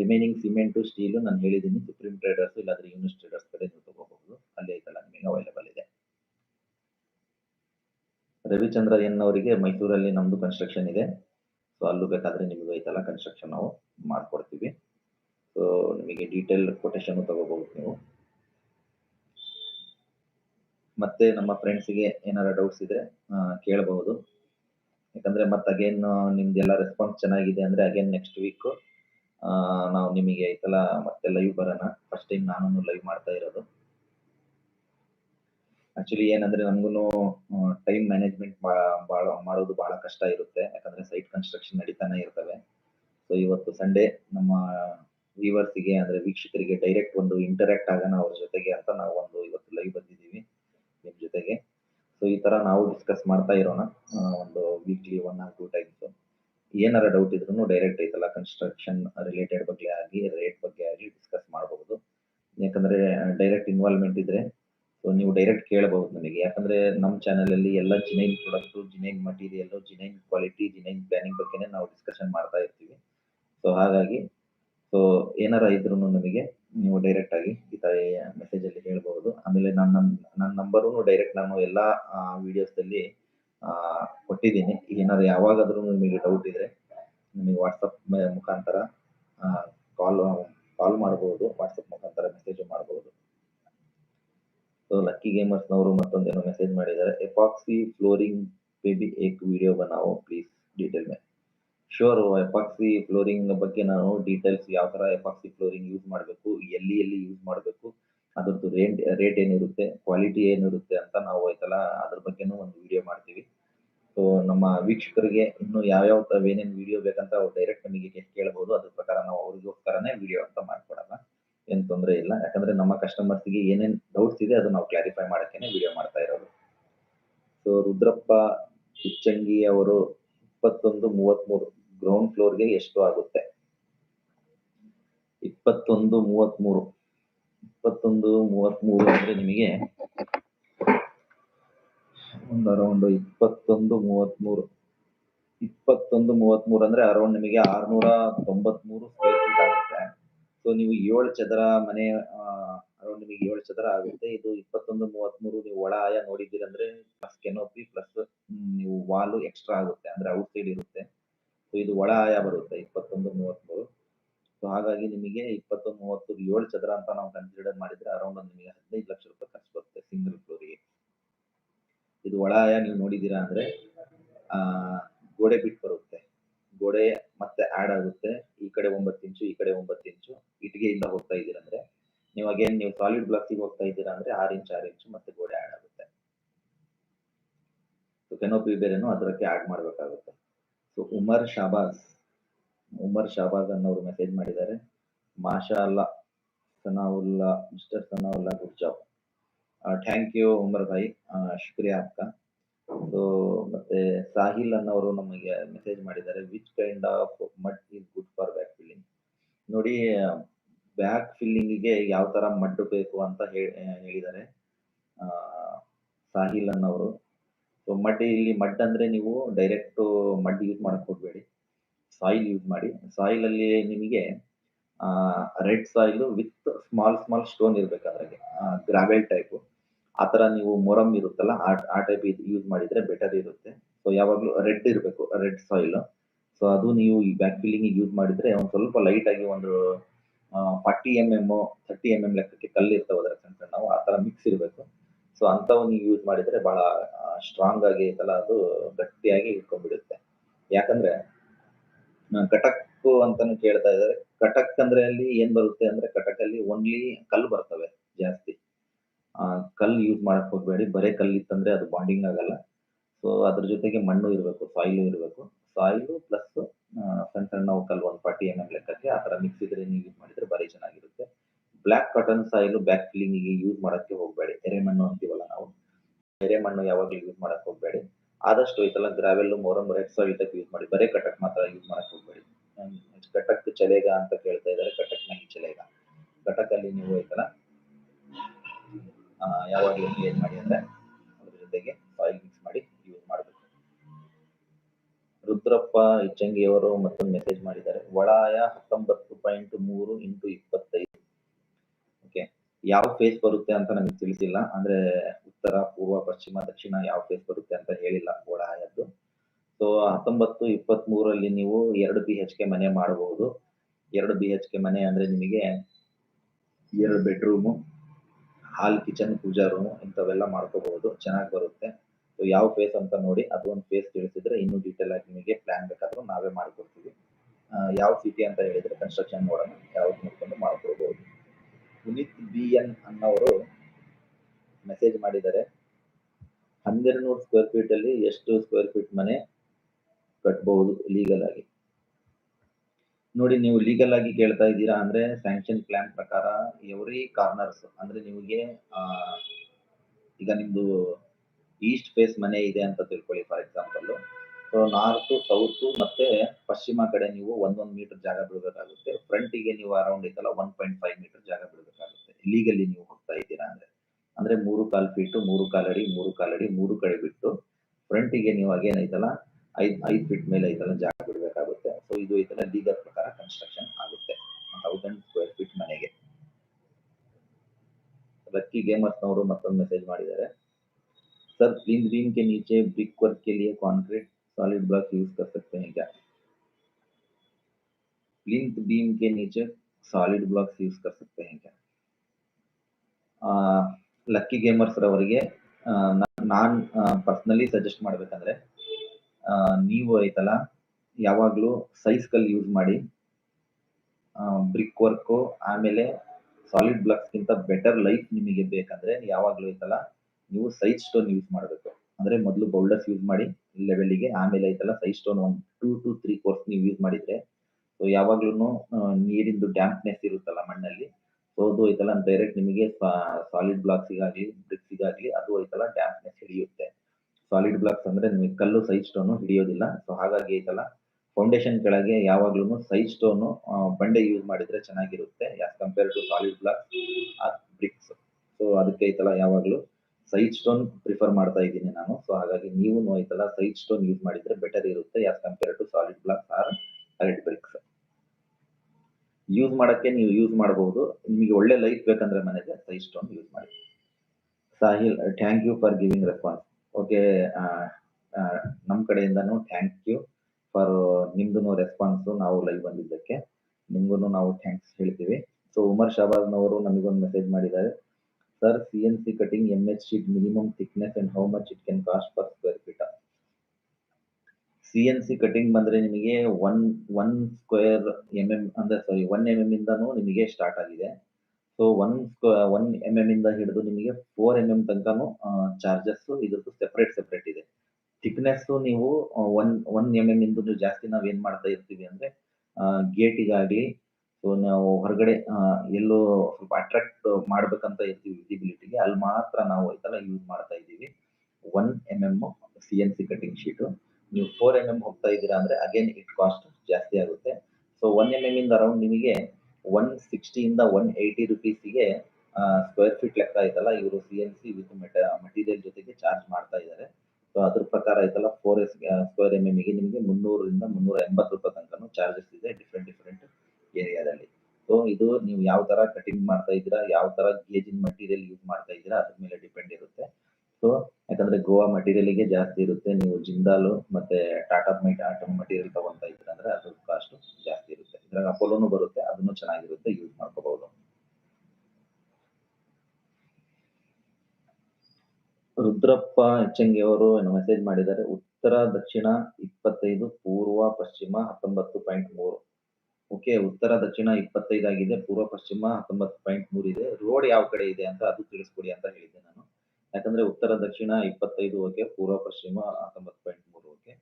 ರಿಮೈನಿಂಗ್ ಸಿಮೆಂಟು ಸ್ಟೀಲು ನಾನು ಹೇಳಿದ್ದೀನಿ. ಸುಪ್ರೀಂ ಟ್ರೇಡರ್ಸ್ ಇಲ್ಲಾಂದ್ರೆ ಯೂನಿಸ್ ಟ್ರೇಡರ್ಸ್ ಕಡೆ ನೀವು ತಗೋಬಹುದು. ಅಲ್ಲಿ ಐತಲ್ಲ ನಿಮಗೆ ಅವೈಲೇಬಲ್ ಇದೆ. ರವಿಚಂದ್ರ ಎನ್ ಅವರಿಗೆ ಮೈಸೂರಲ್ಲಿ ನಮ್ದು ಕನ್ಸ್ಟ್ರಕ್ಷನ್ ಇದೆ. ಸೊ ಅಲ್ಲೂ ಬೇಕಾದ್ರೆ ನಿಮಗೆ ಐತಲ್ಲ ಕನ್ಸ್ಟ್ರಕ್ಷನ್ ನಾವು ಮಾಡ್ಕೊಡ್ತೀವಿ. ಸೊ ನಿಮಗೆ ಡೀಟೇಲ್ ಕೊಟೇಶನ್ ತಗೋಬಹುದು ನೀವು. ಮತ್ತೆ ನಮ್ಮ ಫ್ರೆಂಡ್ಸ್ಗೆ ಏನಾರ ಡೌಟ್ಸ್ ಇದ್ರೆ ಕೇಳಬಹುದು. ಯಾಕಂದ್ರೆ ಮತ್ತೆ ಅಗೇನ್ ನಿಮ್ದೆಲ್ಲ ರೆಸ್ಪಾನ್ಸ್ ಚೆನ್ನಾಗಿದೆ ಅಂದ್ರೆ ಅಗೇನ್ ನೆಕ್ಸ್ಟ್ ವೀಕ್ ನಾವು ನಿಮಗೆ ಐತಲ್ಲ ಮತ್ತೆ ಲೈವ್ ಬರೋಣ. ಫಸ್ಟ್ ಟೈಮ್ ನಾನು ಲೈವ್ ಮಾಡ್ತಾ ಇರೋದು. ಆಕ್ಚುಲಿ ಏನಂದ್ರೆ ನಮಗೂ ಟೈಮ್ ಮ್ಯಾನೇಜ್ಮೆಂಟ್ ಮಾಡೋದು ಬಹಳ ಕಷ್ಟ ಇರುತ್ತೆ. ಯಾಕಂದ್ರೆ ಸೈಟ್ ಕನ್ಸ್ಟ್ರಕ್ಷನ್ ನಡೀತಾನೆ ಇರ್ತವೆ. ಸೊ ಇವತ್ತು ಸಂಡೇ ನಮ್ಮ ವ್ಯೂವರ್ಸಿಗೆ ಅಂದ್ರೆ ವೀಕ್ಷಕರಿಗೆ ಡೈರೆಕ್ಟ್ ಒಂದು ಇಂಟರಾಕ್ಟ್ ಆಗೋಣ ಅವ್ರ ಜೊತೆಗೆ ಅಂತ ನಾವು ಒಂದು ಇವತ್ತು ಲೈವ್ ಬಂದಿದ್ದೀವಿ ನಿಮ್ಮ ಜೊತೆಗೆ. ಸೊ ಈ ತರ ನಾವು ಡಿಸ್ಕಸ್ ಮಾಡ್ತಾ ಇರೋಣ ಒಂದು weekly one or two times ಏನಾರ ಡೌಟ್ ಇದ್ರೂ ಡೈರೆಕ್ಟ್ ಐತಲ್ಲ ಕನ್ಸ್ಟ್ರಕ್ಷನ್ ರಿಲೇಟೆಡ್ ಬಗ್ಗೆ ಆಗಿ ರೇಟ್ ಬಗ್ಗೆ ಆಗಿ ಡಿಸ್ಕಸ್ ಮಾಡಬಹುದು. ಯಾಕಂದ್ರೆ ಡೈರೆಕ್ಟ್ ಇನ್ವಾಲ್ವ್ಮೆಂಟ್ ಇದ್ರೆ ಸೊ ನೀವು ಡೈರೆಕ್ಟ್ ಕೇಳಬಹುದು ನಮಗೆ. ಯಾಕಂದ್ರೆ ನಮ್ಮ ಚಾನೆಲ್ ಅಲ್ಲಿ ಎಲ್ಲ genuine product genuine material genuine quality genuine planning ಬಗ್ಗೆನೇ ನಾವು ಡಿಸ್ಕಷನ್ ಮಾಡ್ತಾ ಇರ್ತೀವಿ. ಸೊ ಹಾಗಾಗಿ ಸೊ ಏನಾರ ಇದ್ರೂ ನಮಗೆ ನೀವು ಡೈರೆಕ್ಟ್ ಆಗಿ ಈ ಮೆಸೇಜ್ ಅಲ್ಲಿ ಹೇಳಬಹುದು. ಆಮೇಲೆ ನನ್ನ ನನ್ನ ನಂಬರು ಡೈರೆಕ್ಟ್ ನಾನು ಎಲ್ಲಾ ವಿಡಿಯೋಸ್ದಲ್ಲಿ ಕೊಟ್ಟಿದ್ದೀನಿ. ಏನಾದ್ರು ಯಾವಾಗಾದ್ರೂ ನಿಮಗೆ ಡೌಟ್ ಇದ್ರೆ ನಿಮಗೆ ವಾಟ್ಸಪ್ ಮುಖಾಂತರ ಕಾಲ್ ಕಾಲ್ ಮಾಡಬಹುದು ವಾಟ್ಸಪ್ ಮುಖಾಂತರ ಮೆಸೇಜ್ ಮಾಡಬಹುದು ಸೊ ಲಕ್ಕಿ ಗೇಮರ್ಸ್ನವರು ಮತ್ತೊಂದೇನೋ ಮೆಸೇಜ್ ಮಾಡಿದ್ದಾರೆ. ಎಪಾಕ್ಸಿ ಫ್ಲೋರಿಂಗ್ ಬೇಬಿ ಏಕ್ ವಿಡಿಯೋ ನಾವು ಪ್ಲೀಸ್ ಡೀಟೇಲ್ ಮೇ ಶೋರ್ ಎಪಾಕ್ಸಿ ಫ್ಲೋರಿಂಗ್ ಬಗ್ಗೆ ನಾನು ಡೀಟೇಲ್ಸ್ ಯಾವ ಥರ ಎಪಾಕ್ಸಿ ಫ್ಲೋರಿಂಗ್ ಯೂಸ್ ಮಾಡಬೇಕು, ಎಲ್ಲಿ ಎಲ್ಲಿ ಯೂಸ್ ಮಾಡಬೇಕು ಅದ್ರದ್ದು ರೇಟ್ ರೇಟ್ ಏನಿರುತ್ತೆ ಕ್ವಾಲಿಟಿ ಏನಿರುತ್ತೆ ಅಂತ ನಾವು ಆಯ್ತಲ್ಲ, ಅದ್ರ ಬಗ್ಗೆನೂ ಒಂದು ವಿಡಿಯೋ ಮಾಡ್ತೀವಿ. ಸೊ ನಮ್ಮ ವೀಕ್ಷಕರಿಗೆ ಇನ್ನು ಯಾವ್ಯಾವ ಏನೇನು ವಿಡಿಯೋ ಬೇಕಂತ ಅವ್ರು ಡೈರೆಕ್ಟ್ ನಮಗೆ ಕೇಳಬಹುದು ಅದ್ರ ಪ್ರಕಾರ ನಾವು ಅವ್ರಿಗೋಸ್ಕರನೇ ವಿಡಿಯೋ ಅಂತ ಮಾಡ್ಕೊಡಲ್ಲ. ಏನು ತೊಂದರೆ ಇಲ್ಲ. ಯಾಕಂದ್ರೆ ನಮ್ಮ ಕಸ್ಟಮರ್ಸ್ಗೆ ಏನೇನ್ ಡೌಟ್ಸ್ ಇದೆ, ಅದು ನಾವು ಕ್ಲಾರಿಫೈ ಮಾಡಕ್ಕೇನೆ ವಿಡಿಯೋ ಮಾಡ್ತಾ ಇರೋದು. ಸೊ ರುದ್ರಪ್ಪ ಇಚ್ಚಂಗಿ ಅವರು ಇಪ್ಪತ್ತೊಂದು ಮೂವತ್ಮೂರು ಗ್ರೌಂಡ್ ಫ್ಲೋರ್ಗೆ ಎಷ್ಟು ಆಗುತ್ತೆ? ಇಪ್ಪತ್ತೊಂದು ಮೂವತ್ಮೂರು. ಇಪ್ಪತ್ತೊಂದು, ಮೂವತ್ಮೂರು ಅಂದ್ರೆ ನಿಮಗೆ ಒಂದು ಅರೌಂಡ್ ಇಪ್ಪತ್ತೊಂದು, ಮೂವತ್ಮೂರು. ಇಪ್ಪತ್ತೊಂದು, ಮೂವತ್ಮೂರು ಅಂದ್ರೆ ಅರೌಂಡ್ ನಿಮಗೆ ಆರ್ನೂರ ತೊಂಬತ್ಮೂರು ಸ್ಕ್ವೇರ್ ಫೀಟ್ ಆಗುತ್ತೆ. ಸೊ ನೀವು ಏಳು ಚದರ ಮನೆ ಅರೌಂಡ್ ನಿಮಗೆ ಏಳು ಚದರ ಆಗುತ್ತೆ. ಇದು ಇಪ್ಪತ್ತೊಂದು, ಮೂವತ್ಮೂರು ನೀವು ಒಳ ಆಯ ನೋಡಿದ್ದೀರಂದ್ರೆ ಪ್ಲಸ್ ಕೆನೋಪಿ ಪ್ಲಸ್ ನೀವು ವಾಲು ಎಕ್ಸ್ಟ್ರಾ ಆಗುತ್ತೆ. ಅಂದ್ರೆ ಔಟ್ ಸೈಡ್ ಇರುತ್ತೆ. ಸೊ ಇದು ಒಳ ಆಯ ಬರುತ್ತೆ, ಇಪ್ಪತ್ತೊಂದು, ಮೂವತ್ಮೂರು. ಸೊ ಹಾಗಾಗಿ ನಿಮಗೆ ಇಪ್ಪತ್ತು ಮೂವತ್ತು, ಏಳು ಚದರ ಅಂತ ನಾವು ಕನ್ಸಿಡರ್ ಮಾಡಿದ್ರೆ ಅರೌಂಡ್ ಒಂದು ನಿಮಗೆ ಹದಿನೈದು ಲಕ್ಷ ರೂಪಾಯಿ ಖರ್ಚು ಬರುತ್ತೆ ಸಿಂಗಲ್ ಫ್ಲೋರಿಗೆ ಇದು ಒಳಾಯ ನೀವು ನೋಡಿದೀರಾ ಅಂದ್ರೆ, ಆ, ಗೋಡೆ ಬಿಟ್ಟು ಬರುತ್ತೆ. ಗೋಡೆ ಮತ್ತೆ ಆಡ್ ಆಗುತ್ತೆ. ಈ ಕಡೆ ಒಂಬತ್ತು ಇಂಚು ಈ ಕಡೆ ಒಂಬತ್ತು ಇಂಚು ಇಟ್ಟಿಗೆಯಿಂದ ಹೋಗ್ತಾ ಇದ್ದೀರಾ ಅಂದ್ರೆ, ನೀವು ಅಗೇನ್ ನೀವು ಸಾಲಿಡ್ ಬ್ಲಾಕ್ಸಿಗೆ ಹೋಗ್ತಾ ಇದ್ದೀರಾ ಅಂದ್ರೆ ಆರು ಇಂಚ್ ಆರು ಇಂಚು ಮತ್ತೆ ಗೋಡೆ ಆಡ್ ಆಗುತ್ತೆ. ಸೊ ಕೆನೋಪಿ ಬೇರೆನೂ ಅದಕ್ಕೆ ಆಡ್ ಮಾಡಬೇಕಾಗುತ್ತೆ. ಸೊ ಉಮರ್ ಶಾಬಾಜ್ ಉಮರ್ ಶಾಬಾಜ್ ಅನ್ನೋರು ಮೆಸೇಜ್ ಮಾಡಿದ್ದಾರೆ. ಮಾಷಾ ಅಲ್ಲಾ, Sanaullah mister Sanaullah good job thank you Umar Bhai. ಶುಕ್ರಿಯಾ ಅಕ್ಕ. ಸೊ ಮತ್ತೆ ಸಾಹಿಲ್ ಅನ್ನೋರು ನಮಗೆ ಮೆಸೇಜ್ ಮಾಡಿದ್ದಾರೆ. Which kind of mud is good for back filling ನೋಡಿ ಬ್ಯಾಕ್ ಫಿಲ್ಲಿಂಗಿಗೆ ಯಾವ ತರ ಮಡ್ ಬೇಕು ಅಂತ ಹೇಳಿದ್ದಾರೆ. ಸಾಹಿಲ್ ಅನ್ನೋರು. ಸೊ ಮಡ್ ಇಲ್ಲಿ ಮಡ್ ಅಂದ್ರೆ ನೀವು ಡೈರೆಕ್ಟ್ ಮಡ್ ಯೂಸ್ ಮಾಡಕ್ ಹೋಗ್ಬೇಡಿ ಸಾಯಿಲ್ ಯೂಸ್ ಮಾಡಿ ಸಾಯಿಲ್ ಅಲ್ಲಿ ನಿಮಗೆ red soil with small small stone ಇರ್ಬೇಕು ಅದ್ರಾಗೆ ಗ್ರಾವೆಲ್ ಟೈಪ್ ಆ ನೀವು ಮೊರಮ್ ಇರುತ್ತಲ್ಲ, ಆ ಟೈಪ್ ಯೂಸ್ ಮಾಡಿದ್ರೆ ಬೆಟರ್ ಇರುತ್ತೆ. ಸೊ ಯಾವಾಗಲೂ ರೆಡ್ ಇರಬೇಕು ರೆಡ್ ಸಾಯಿಲ್ ಸೊ ಅದು ನೀವು ಈ ಬ್ಯಾಕ್ ಫಿಲ್ಲಿಂಗ್ ಯೂಸ್ ಮಾಡಿದ್ರೆ ಒಂದು ಸ್ವಲ್ಪ ಲೈಟ್ ಆಗಿ ಒಂದು forty M M thirty M M ಲೆಕ್ಕಕ್ಕೆ ಕಲ್ಲು ಇರ್ತಾವೆ ಅದರ ಸಣ್ಣ ಸಣ್ಣ, ಆ ತರ ಮಿಕ್ಸ್ ಇರಬೇಕು. ಸೊ ಅಂಥವು ನೀವು ಯೂಸ್ ಮಾಡಿದ್ರೆ ಬಹಳ ಸ್ಟ್ರಾಂಗ್ ಆಗಿ ಐತಲ್ಲ ಅದು ಗಟ್ಟಿಯಾಗಿ ಇಟ್ಕೊಂಡ್ಬಿಡುತ್ತೆ. ಯಾಕಂದ್ರೆ ಕಟಕ್ ಅಂತಾನು ಕೇಳ್ತಾ ಇದ್ದಾರೆ. ಕಟಕ್ ಅಂದ್ರೆ ಅಲ್ಲಿ ಏನ್ ಬರುತ್ತೆ ಅಂದ್ರೆ ಕಟಕ್ ಅಲ್ಲಿ ಓನ್ಲಿ ಕಲ್ಲು ಬರ್ತವೆ ಜಾಸ್ತಿ. ಆ, ಕಲ್ಲು ಯೂಸ್ ಮಾಡಕ್ ಹೋಗ್ಬೇಡಿ. ಬರೇ ಕಲ್ಲು ಇತ್ತಂದ್ರೆ ಅದು ಬಾಂಡಿಂಗ್ ಆಗಲ್ಲ. ಸೊ ಅದ್ರ ಜೊತೆಗೆ ಮಣ್ಣು ಇರಬೇಕು ಸಾಯಿಲು ಇರಬೇಕು. ಸಾಯಿಲು ಪ್ಲಸ್ ಸಣ್ಣ ಸಣ್ಣ ಕಲ್ಲು ಒಂದು ಫಾರ್ಟಿ ಎಂ ಎಂ ಲೆಕ್ಕಕ್ಕೆ ಆ ಮಿಕ್ಸ್ ಇದ್ರೆ ನೀವು ಯೂಸ್ ಮಾಡಿದ್ರೆ ಭಾರಿ ಚೆನ್ನಾಗಿರುತ್ತೆ. ಬ್ಲ್ಯಾಕ್ ಕಾಟನ್ ಸಾಯಿಲು ಬ್ಯಾಕ್ ಫಿಲ್ಲಿಂಗಿಗೆ ಯೂಸ್ ಮಾಡಕ್ಕೆ ಹೋಗ್ಬೇಡಿ. ಎರೆಮಣ್ಣು ಅಂತೀವಲ್ಲ ನಾವು. ಎರೆ ಮಣ್ಣು ಯಾವಾಗಲೂ ಯೂಸ್ ಮಾಡಕ್ ಹೋಗ್ಬೇಡಿ. ಆದಷ್ಟು ಐತಲ್ಲ gravel moorum soil type use ಮಾಡಿ. ಬರೇ ಕಟಕ್ ಮಾತ್ರ ಯೂಸ್ ಮಾಡಕ್ ಹೋಗ್ಬೇಡಿ. ಕಟಕ್ ಚಲೇಗ ಅಂತ ಕೇಳ್ತಾ ಇದ್ದಾರೆ ಚಲೇಗ ಕಟಕ್ ಅಲ್ಲಿ ನೀವು ಐತಲ್ಲ ಯಾವಾಗ್ಲೂ ಏನ್ ಮಾಡಿ ಅಂದ್ರೆ ಅದ್ರ ಜೊತೆಗೆ ಸಾಯಿಲ್ ಮಿಕ್ಸ್ ಮಾಡಿ ಯೂಸ್ ಮಾಡಬೇಕು. ರುದ್ರಪ್ಪ ಇಚ್ಚಂಗಿಯವರು ಮತ್ತೊಂದು ಮೆಸೇಜ್ ಮಾಡಿದ್ದಾರೆ. ಒಳಾಯ ಹತ್ತೊಂಬತ್ತು ಪಾಯಿಂಟ್ ಮೂರು ಇಂಟು ಇಪ್ಪತ್ತೈದು. ಓಕೆ ಯಾವ ಫೇಸ್ ಬರುತ್ತೆ ಅಂತ ನಮಗೆ ತಿಳಿಸಿಲ್ಲ. ಅಂದ್ರೆ ಉತ್ತರ, ಪೂರ್ವ, ಪಶ್ಚಿಮ, ದಕ್ಷಿಣ ಯಾವ ಫೇಸ್ ಬರುತ್ತೆ ಅಂತ ಹೇಳಿಲ್ಲ ಒಳಾಯದ್ದು ಸೊ ಹತ್ತೊಂಬತ್ತು ಇಪ್ಪತ್ತ್ ಮೂರಲ್ಲಿ ನೀವು ಎರಡು ಬಿ ಎಚ್ ಕೆ ಮನೆ ಮಾಡಬಹುದು. ಎರಡು ಬಿ ಎಚ್ ಕೆ ಮನೆ ಅಂದ್ರೆ ನಿಮಗೆ ಎರಡು bedroom hall kitchen pooja room ಇಂಥವೆಲ್ಲ ಮಾಡ್ಕೋಬಹುದು. ಚೆನ್ನಾಗಿ ಬರುತ್ತೆ. ಸೊ ಯಾವ ಫೇಸ್ ಅಂತ ನೋಡಿ ಅದು ಒಂದು ಫೇಸ್ ತಿಳಿಸಿದ್ರೆ ಇನ್ನೂ ಡೀಟೇಲ್ ಆಗಿ ನಿಮಗೆ ಪ್ಲಾನ್ ಬೇಕಾದ್ರೂ ನಾವೇ ಮಾಡ್ಕೊಡ್ತೀವಿ. ಯಾವ ಸಿಟಿ ಅಂತ ಹೇಳಿದ್ರೆ ಕನ್ಸ್ಟ್ರಕ್ಷನ್ ನೋಡೋಣ. ಯಾವ್ದು ನೋಡ್ಕೊಂಡು ಮಾಡ್ಕೊಳ್ಬಹುದು ಪುನೀತ್ ಬಿ ಎನ್ ಅನ್ನೋರು ಮೆಸೇಜ್ ಮಾಡಿದ್ದಾರೆ. ಹನ್ನೆರಡು ನೂರು ಸ್ಕ್ವೇರ್ ಫೀಟ್ ಅಲ್ಲಿ ಎಷ್ಟು ಸ್ಕ್ವೇರ್ ಫೀಟ್ ಮನೆ ಕಟ್ಟಬಹುದು ಲೀಗಲ್ ಆಗಿ. ನೋಡಿ, ನೀವು ಲೀಗಲ್ ಆಗಿ ಕೇಳ್ತಾ ಇದ್ದೀರಾ ಅಂದ್ರೆ ಸ್ಯಾಂಕ್ಷನ್ ಪ್ಲಾನ್ ಪ್ರಕಾರ ಎವ್ರಿ ಕಾರ್ನರ್ಸ್ ಅಂದ್ರೆ ನಿಮಗೆ ಈಗ ನಿಮ್ದು ಈಸ್ಟ್ ಫೇಸ್ ಮನೆ ಇದೆ ಅಂತ ತಿಳ್ಕೊಳ್ಳಿ for example so north south ಮತ್ತೆ ಪಶ್ಚಿಮ ಕಡೆ ನೀವು ಒಂದೊಂದು ಮೀಟರ್ ಜಾಗ ಬಿಡಬೇಕಾಗುತ್ತೆ. ಫ್ರಂಟಿಗೆ ನೀವು ಅರೌಂಡ್ ಐತಲ್ಲ ಒನ್ ಪಾಯಿಂಟ್ ಫೈವ್ ಮೀಟರ್ ಜಾಗ ಬಿಡಬೇಕಾಗುತ್ತೆ. ಲೀಗಲಿ ನೀವು ಹೋಗ್ತಾ ಇದ್ದೀರಾ ಅಂದ್ರೆ. ಅಂದ್ರೆ ಮೂರು ಕಾಲ್ ಫೀಟ್ ಮೂರು ಕಾಲಡಿ ಮೂರು ಕಾಲಡಿ ಮೂರು ಕಡೆ ಬಿಟ್ಟು ಫ್ರಂಟಿಗೆ ನೀವು ಅಗೇನ್ ಐತಲ್ಲ ಐದ್ ಐದ್ ಫೀಟ್ ಮೇಲೆ ಐತಲ್ಲ ಜಾಗ ಬಿಡಬೇಕಾಗುತ್ತೆ ಸೊ ಇದು ಐತಲ್ಲ ಲೀಗಲ್ ಪ್ರಕಾರ ಕನ್ಸ್ಟ್ರಕ್ಷನ್ ಆಗುತ್ತೆ ತೌಸಂಡ್ ಸ್ಕ್ವೇರ್ ಫೀಟ್ ಮನೆಗೆ ಲಕ್ಕಿ ಗೇಮರ್ಸ್ ನವರು ಮತ್ತೊಂದು ಮೆಸೇಜ್ ಮಾಡಿದ್ದಾರೆ सर प्लीज बीम के नीचे ब्रिक वर्क के लिए कंक्रीट सॉलिड ब्लॉक यूज कर सकते हैं क्या प्लिंथ बीम के नीचे सॉलिड ब्लॉक्स यूज कर सकते हैं क्या ಲಕ್ಕಿ ಗೇಮರ್ಸ್ ರವರಿಗೆ ನಾನು ಪರ್ಸನಲಿ ಸಜೆಸ್ಟ್ ಮಾಡ್ಬೇಕಂದ್ರೆ ನೀವು ಐತಲ್ಲ ಯಾವಾಗಲೂ ಸೈಜ್ ಕಲ್ ಯೂಸ್ ಮಾಡಿ ಬ್ರಿಕ್ ವರ್ಕು ಆಮೇಲೆ ಸಾಲಿಡ್ ಬ್ಲಾಕ್ಸ್ಗಿಂತ ಬೆಟರ್ ಲೈಫ್ ನಿಮಗೆ ಬೇಕಂದ್ರೆ ಯಾವಾಗಲೂ ಐತಲ್ಲ ನೀವು ಸೈಜ್ ಸ್ಟೋನ್ ಯೂಸ್ ಮಾಡಬೇಕು. ಅಂದ್ರೆ ಮೊದಲು ಬೌಲ್ಡರ್ಸ್ ಯೂಸ್ ಮಾಡಿ ಲೆವೆಲ್ಗೆ ಆಮೇಲೆ ಐತಲ್ಲ ಸೈಜ್ ಸ್ಟೋನ್ ಒಂದು ಟೂ ಟು ತ್ರೀ ಕೋರ್ಸ್ ನೀವು ಯೂಸ್ ಮಾಡಿದ್ರೆ, ಸೊ ಯಾವಾಗ್ಲೂ ನೀರಿಂದು ಡ್ಯಾಂಪ್ನೆಸ್ ಇರುತ್ತಲ್ಲ ಮಣ್ಣಲ್ಲಿ ಸೊ ಅದು ಐತಲ್ಲ ಡೈರೆಕ್ಟ್ ನಿಮಗೆ ಸಾಲಿಡ್ ಬ್ಲಾಕ್ಸಿಗಾಗ್ಲಿ ಬ್ರಿಕ್ಸಿಗಾಗ್ಲಿ ಅದು ಐತಲ್ಲ ಡ್ಯಾಂಪ್ನೆಸ್ ಹಿಡಿಯುತ್ತೆ. ಸಾಲಿಡ್ ಬ್ಲಾಕ್ಸ್ ಅಂದ್ರೆ ನಿಮಗೆ ಕಲ್ಲು ಸೈಜ್ ಸ್ಟೋನು ಹಿಡಿಯೋದಿಲ್ಲ. ಸೊ ಹಾಗಾಗಿ ಐತಲ್ಲ ಫೌಂಡೇಶನ್ ಕೆಳಗೆ ಯಾವಾಗ್ಲೂ ಸೈಜ್ ಸ್ಟೋನು ಬಂಡೆ ಯೂಸ್ ಮಾಡಿದ್ರೆ ಚೆನ್ನಾಗಿರುತ್ತೆ. As compare to solid block bricks so ಅದಕ್ಕೆ ಐತಲ್ಲ, ಯಾವಾಗ್ಲೂ ಸೈಡ್ ಸ್ಟೋನ್ ಪ್ರಿಫರ್ ಮಾಡ್ತಾ ಇದ್ದೀನಿ ನಾನು. ಸೊ ಹಾಗಾಗಿ ನೀವು ಐತಲ್ಲ ಸೈಡ್ ಸ್ಟೋನ್ ಯೂಸ್ ಮಾಡಿದ್ರೆ ಬೆಟರ್ ಇರುತ್ತೆ as compare to solid block or red bricks use ಮಾಡೋಕ್ಕೆ ನೀವು ಯೂಸ್ ಮಾಡಬಹುದು ನಿಮಗೆ ಒಳ್ಳೆ ಲೈಫ್ ಬೇಕಂದ್ರೆ ಮನೆಗೆ ಸೈ ಸ್ಟೋನ್ ಯೂಸ್ ಮಾಡಿ. Sahil thank you for giving response okay ನಮ್ಮ ಕಡೆಯಿಂದನು ಥ್ಯಾಂಕ್ ಯು ಫಾರ್ ನಿಮ್ದು ರೆಸ್ಪಾನ್ಸ್ ನಾವು ಲೈವ್ ಬಂದಿದ್ದಕ್ಕೆ. ನಿಮ್ಗೂ ನಾವು ಥ್ಯಾಂಕ್ಸ್ ಹೇಳ್ತೀವಿ. ಸೊ ಉಮರ್ ಶಹಬಾಜ್ನವರು ನಮಗೊಂದು ಮೆಸೇಜ್ ಮಾಡಿದ್ದಾರೆ. Sir C N C cutting M H sheet minimum thickness and how much it can cost per square feet C N C cutting ಬಂದ್ರೆ ನಿಮಗೆ one one square M M ಅಂದ್ರೆ sorry one M M ಇಂದನೂ ನಿಮಗೆ start ಆಗಿದೆ. So one one M M ಇಂದ ಹಿಡಿದು ನಿಮಗೆ four M M ತನಕನೂ ಚಾರ್ಜಸ್ ಇದ್ರದ್ದು ಸೆಪರೇಟ್ ಸೆಪರೇಟ್ ಇದೆ. ಥಿಕ್ನೆಸ್ ನೀವು ಒನ್ ಒನ್ ಎಂ ಎಂ ಇಂದ ಜಾಸ್ತಿ ನಾವು ಏನ್ ಮಾಡ್ತಾ ಇರ್ತೀವಿ ಅಂದ್ರೆ ಗೇಟಿಗಾಗ್ಲಿ ಸೊ ನಾವು ಹೊರಗಡೆ ಎಲ್ಲೋ ಸ್ವಲ್ಪ ಅಟ್ರಾಕ್ಟ್ ಮಾಡ್ಬೇಕಂತ ಇರ್ತೀವಿ ವಿಸಿಬಿಲಿಟಿಗೆ ಅಲ್ಲಿ ಮಾತ್ರ ನಾವು ಐತಲ್ಲ ಯೂಸ್ ಮಾಡ್ತಾ ಇದ್ದೀವಿ. One M M C N C cutting sheet ನೀವು ಫೋರ್ ಎಂ ಎಂ ಹೋಗ್ತಾ ಇದ್ದೀರಾ ಅಂದ್ರೆ ಅಗೇನ್ ಇಟ್ ಕಾಸ್ಟ್ ಜಾಸ್ತಿ ಆಗುತ್ತೆ. ಸೊ ಒನ್ ಎಂ ಎಂ ಇಂದ ಅರೌಂಡ್ ನಿಮಗೆ ಒನ್ ಸಿಕ್ಸ್ಟಿಯಿಂದ ಒನ್ ಏಯ್ಟಿ ರುಪೀಸಿಗೆ ಸ್ಕ್ವೇರ್ ಫೀಟ್ ಲೆಕ್ಕ ಐತಲ್ಲ, ಇವರು C N C with material ಜೊತೆಗೆ ಚಾರ್ಜ್ ಮಾಡ್ತಾ ಇದ್ದಾರೆ. ಸೊ ಅದ್ರ ಪ್ರಕಾರ ಐತಲ್ಲ four S square M M ಗೆ ನಿಮಗೆ ಮುನ್ನೂರರಿಂದ ಮುನ್ನೂರ ಎಂಬತ್ತು ರೂಪಾಯಿ ತನಕ ಚಾರ್ಜಸ್ ಇದೆ ಡಿಫ್ರೆಂಟ್ ಡಿಫ್ರೆಂಟ್ ಏರಿಯಾದಲ್ಲಿ ಸೊ ಇದು ನೀವು ಯಾವ ತರ ಕಟಿಂಗ್ ಮಾಡ್ತಾ ಇದ್ದೀರಾ, ಯಾವ ತರ ಗೇಜಿನ ಮಟೀರಿಯಲ್ ಯೂಸ್ ಮಾಡ್ತಾ ಇದ್ದೀರಾ, ಅದ್ರ ಮೇಲೆ ಡಿಪೆಂಡ್ ಇರುತ್ತೆ. ಸೊ ಯಾಕಂದ್ರೆ ಗೋವಾ ಮಟೀರಿಯಲ್ಗೆ ಜಾಸ್ತಿ ಇರುತ್ತೆ. ನೀವು ಜಿಂದಾಲ್ ಮತ್ತೆ ಟಾಟಾ ಮೈಟ್ ಆಟಮ್ ಮಟೀರಿಯಲ್ ತಗೊಂತಾ ಇದ್ರೆ ಅಂದ್ರೆ ಅದ್ರ ಕಾಸ್ಟ್ ಜಾಸ್ತಿ ಇರುತ್ತೆ. ಇದ್ರಾಗ ಅಪೋಲೋನು ಬರುತ್ತೆ, ಅದನ್ನು ಚೆನ್ನಾಗಿರುತ್ತೆ ಯೂಸ್ ಮಾಡ್ಕೋಬಹುದು ರುದ್ರಪ್ಪ ಎಚ್ಚಂಗಿ ಅವರು ಏನು ಮೆಸೇಜ್ ಮಾಡಿದ್ದಾರೆ. ಉತ್ತರ, ದಕ್ಷಿಣ ಇಪ್ಪತ್ತೈದು, ಪೂರ್ವ, ಪಶ್ಚಿಮ ಹತ್ತೊಂಬತ್ತು ಪಾಯಿಂಟ್ ಮೂರು. ಓಕೆ ಉತ್ತರ, ದಕ್ಷಿಣ ಇಪ್ಪತ್ತೈದು ಆಗಿದೆ, ಪೂರ್ವ, ಪಶ್ಚಿಮ ಹತ್ತೊಂಬತ್ತು ಪಾಯಿಂಟ್ ಮೂರು ಇದೆ. ರೋಡ್ ಯಾವ ಕಡೆ ಇದೆ ಅಂತ ಅದು ತಿಳಿಸ್ಕೊಡಿ ಅಂತ ಹೇಳಿದ್ದೆ ನಾನು. ಯಾಕಂದ್ರೆ ಉತ್ತರ, ದಕ್ಷಿಣ ಇಪ್ಪತ್ತೈದು ಓಕೆ, ಪೂರ್ವ, ಪಶ್ಚಿಮ ಹತ್ತೊಂಬತ್ತು ಪಾಯಿಂಟ್ ಮೂರು ಓಕೆ.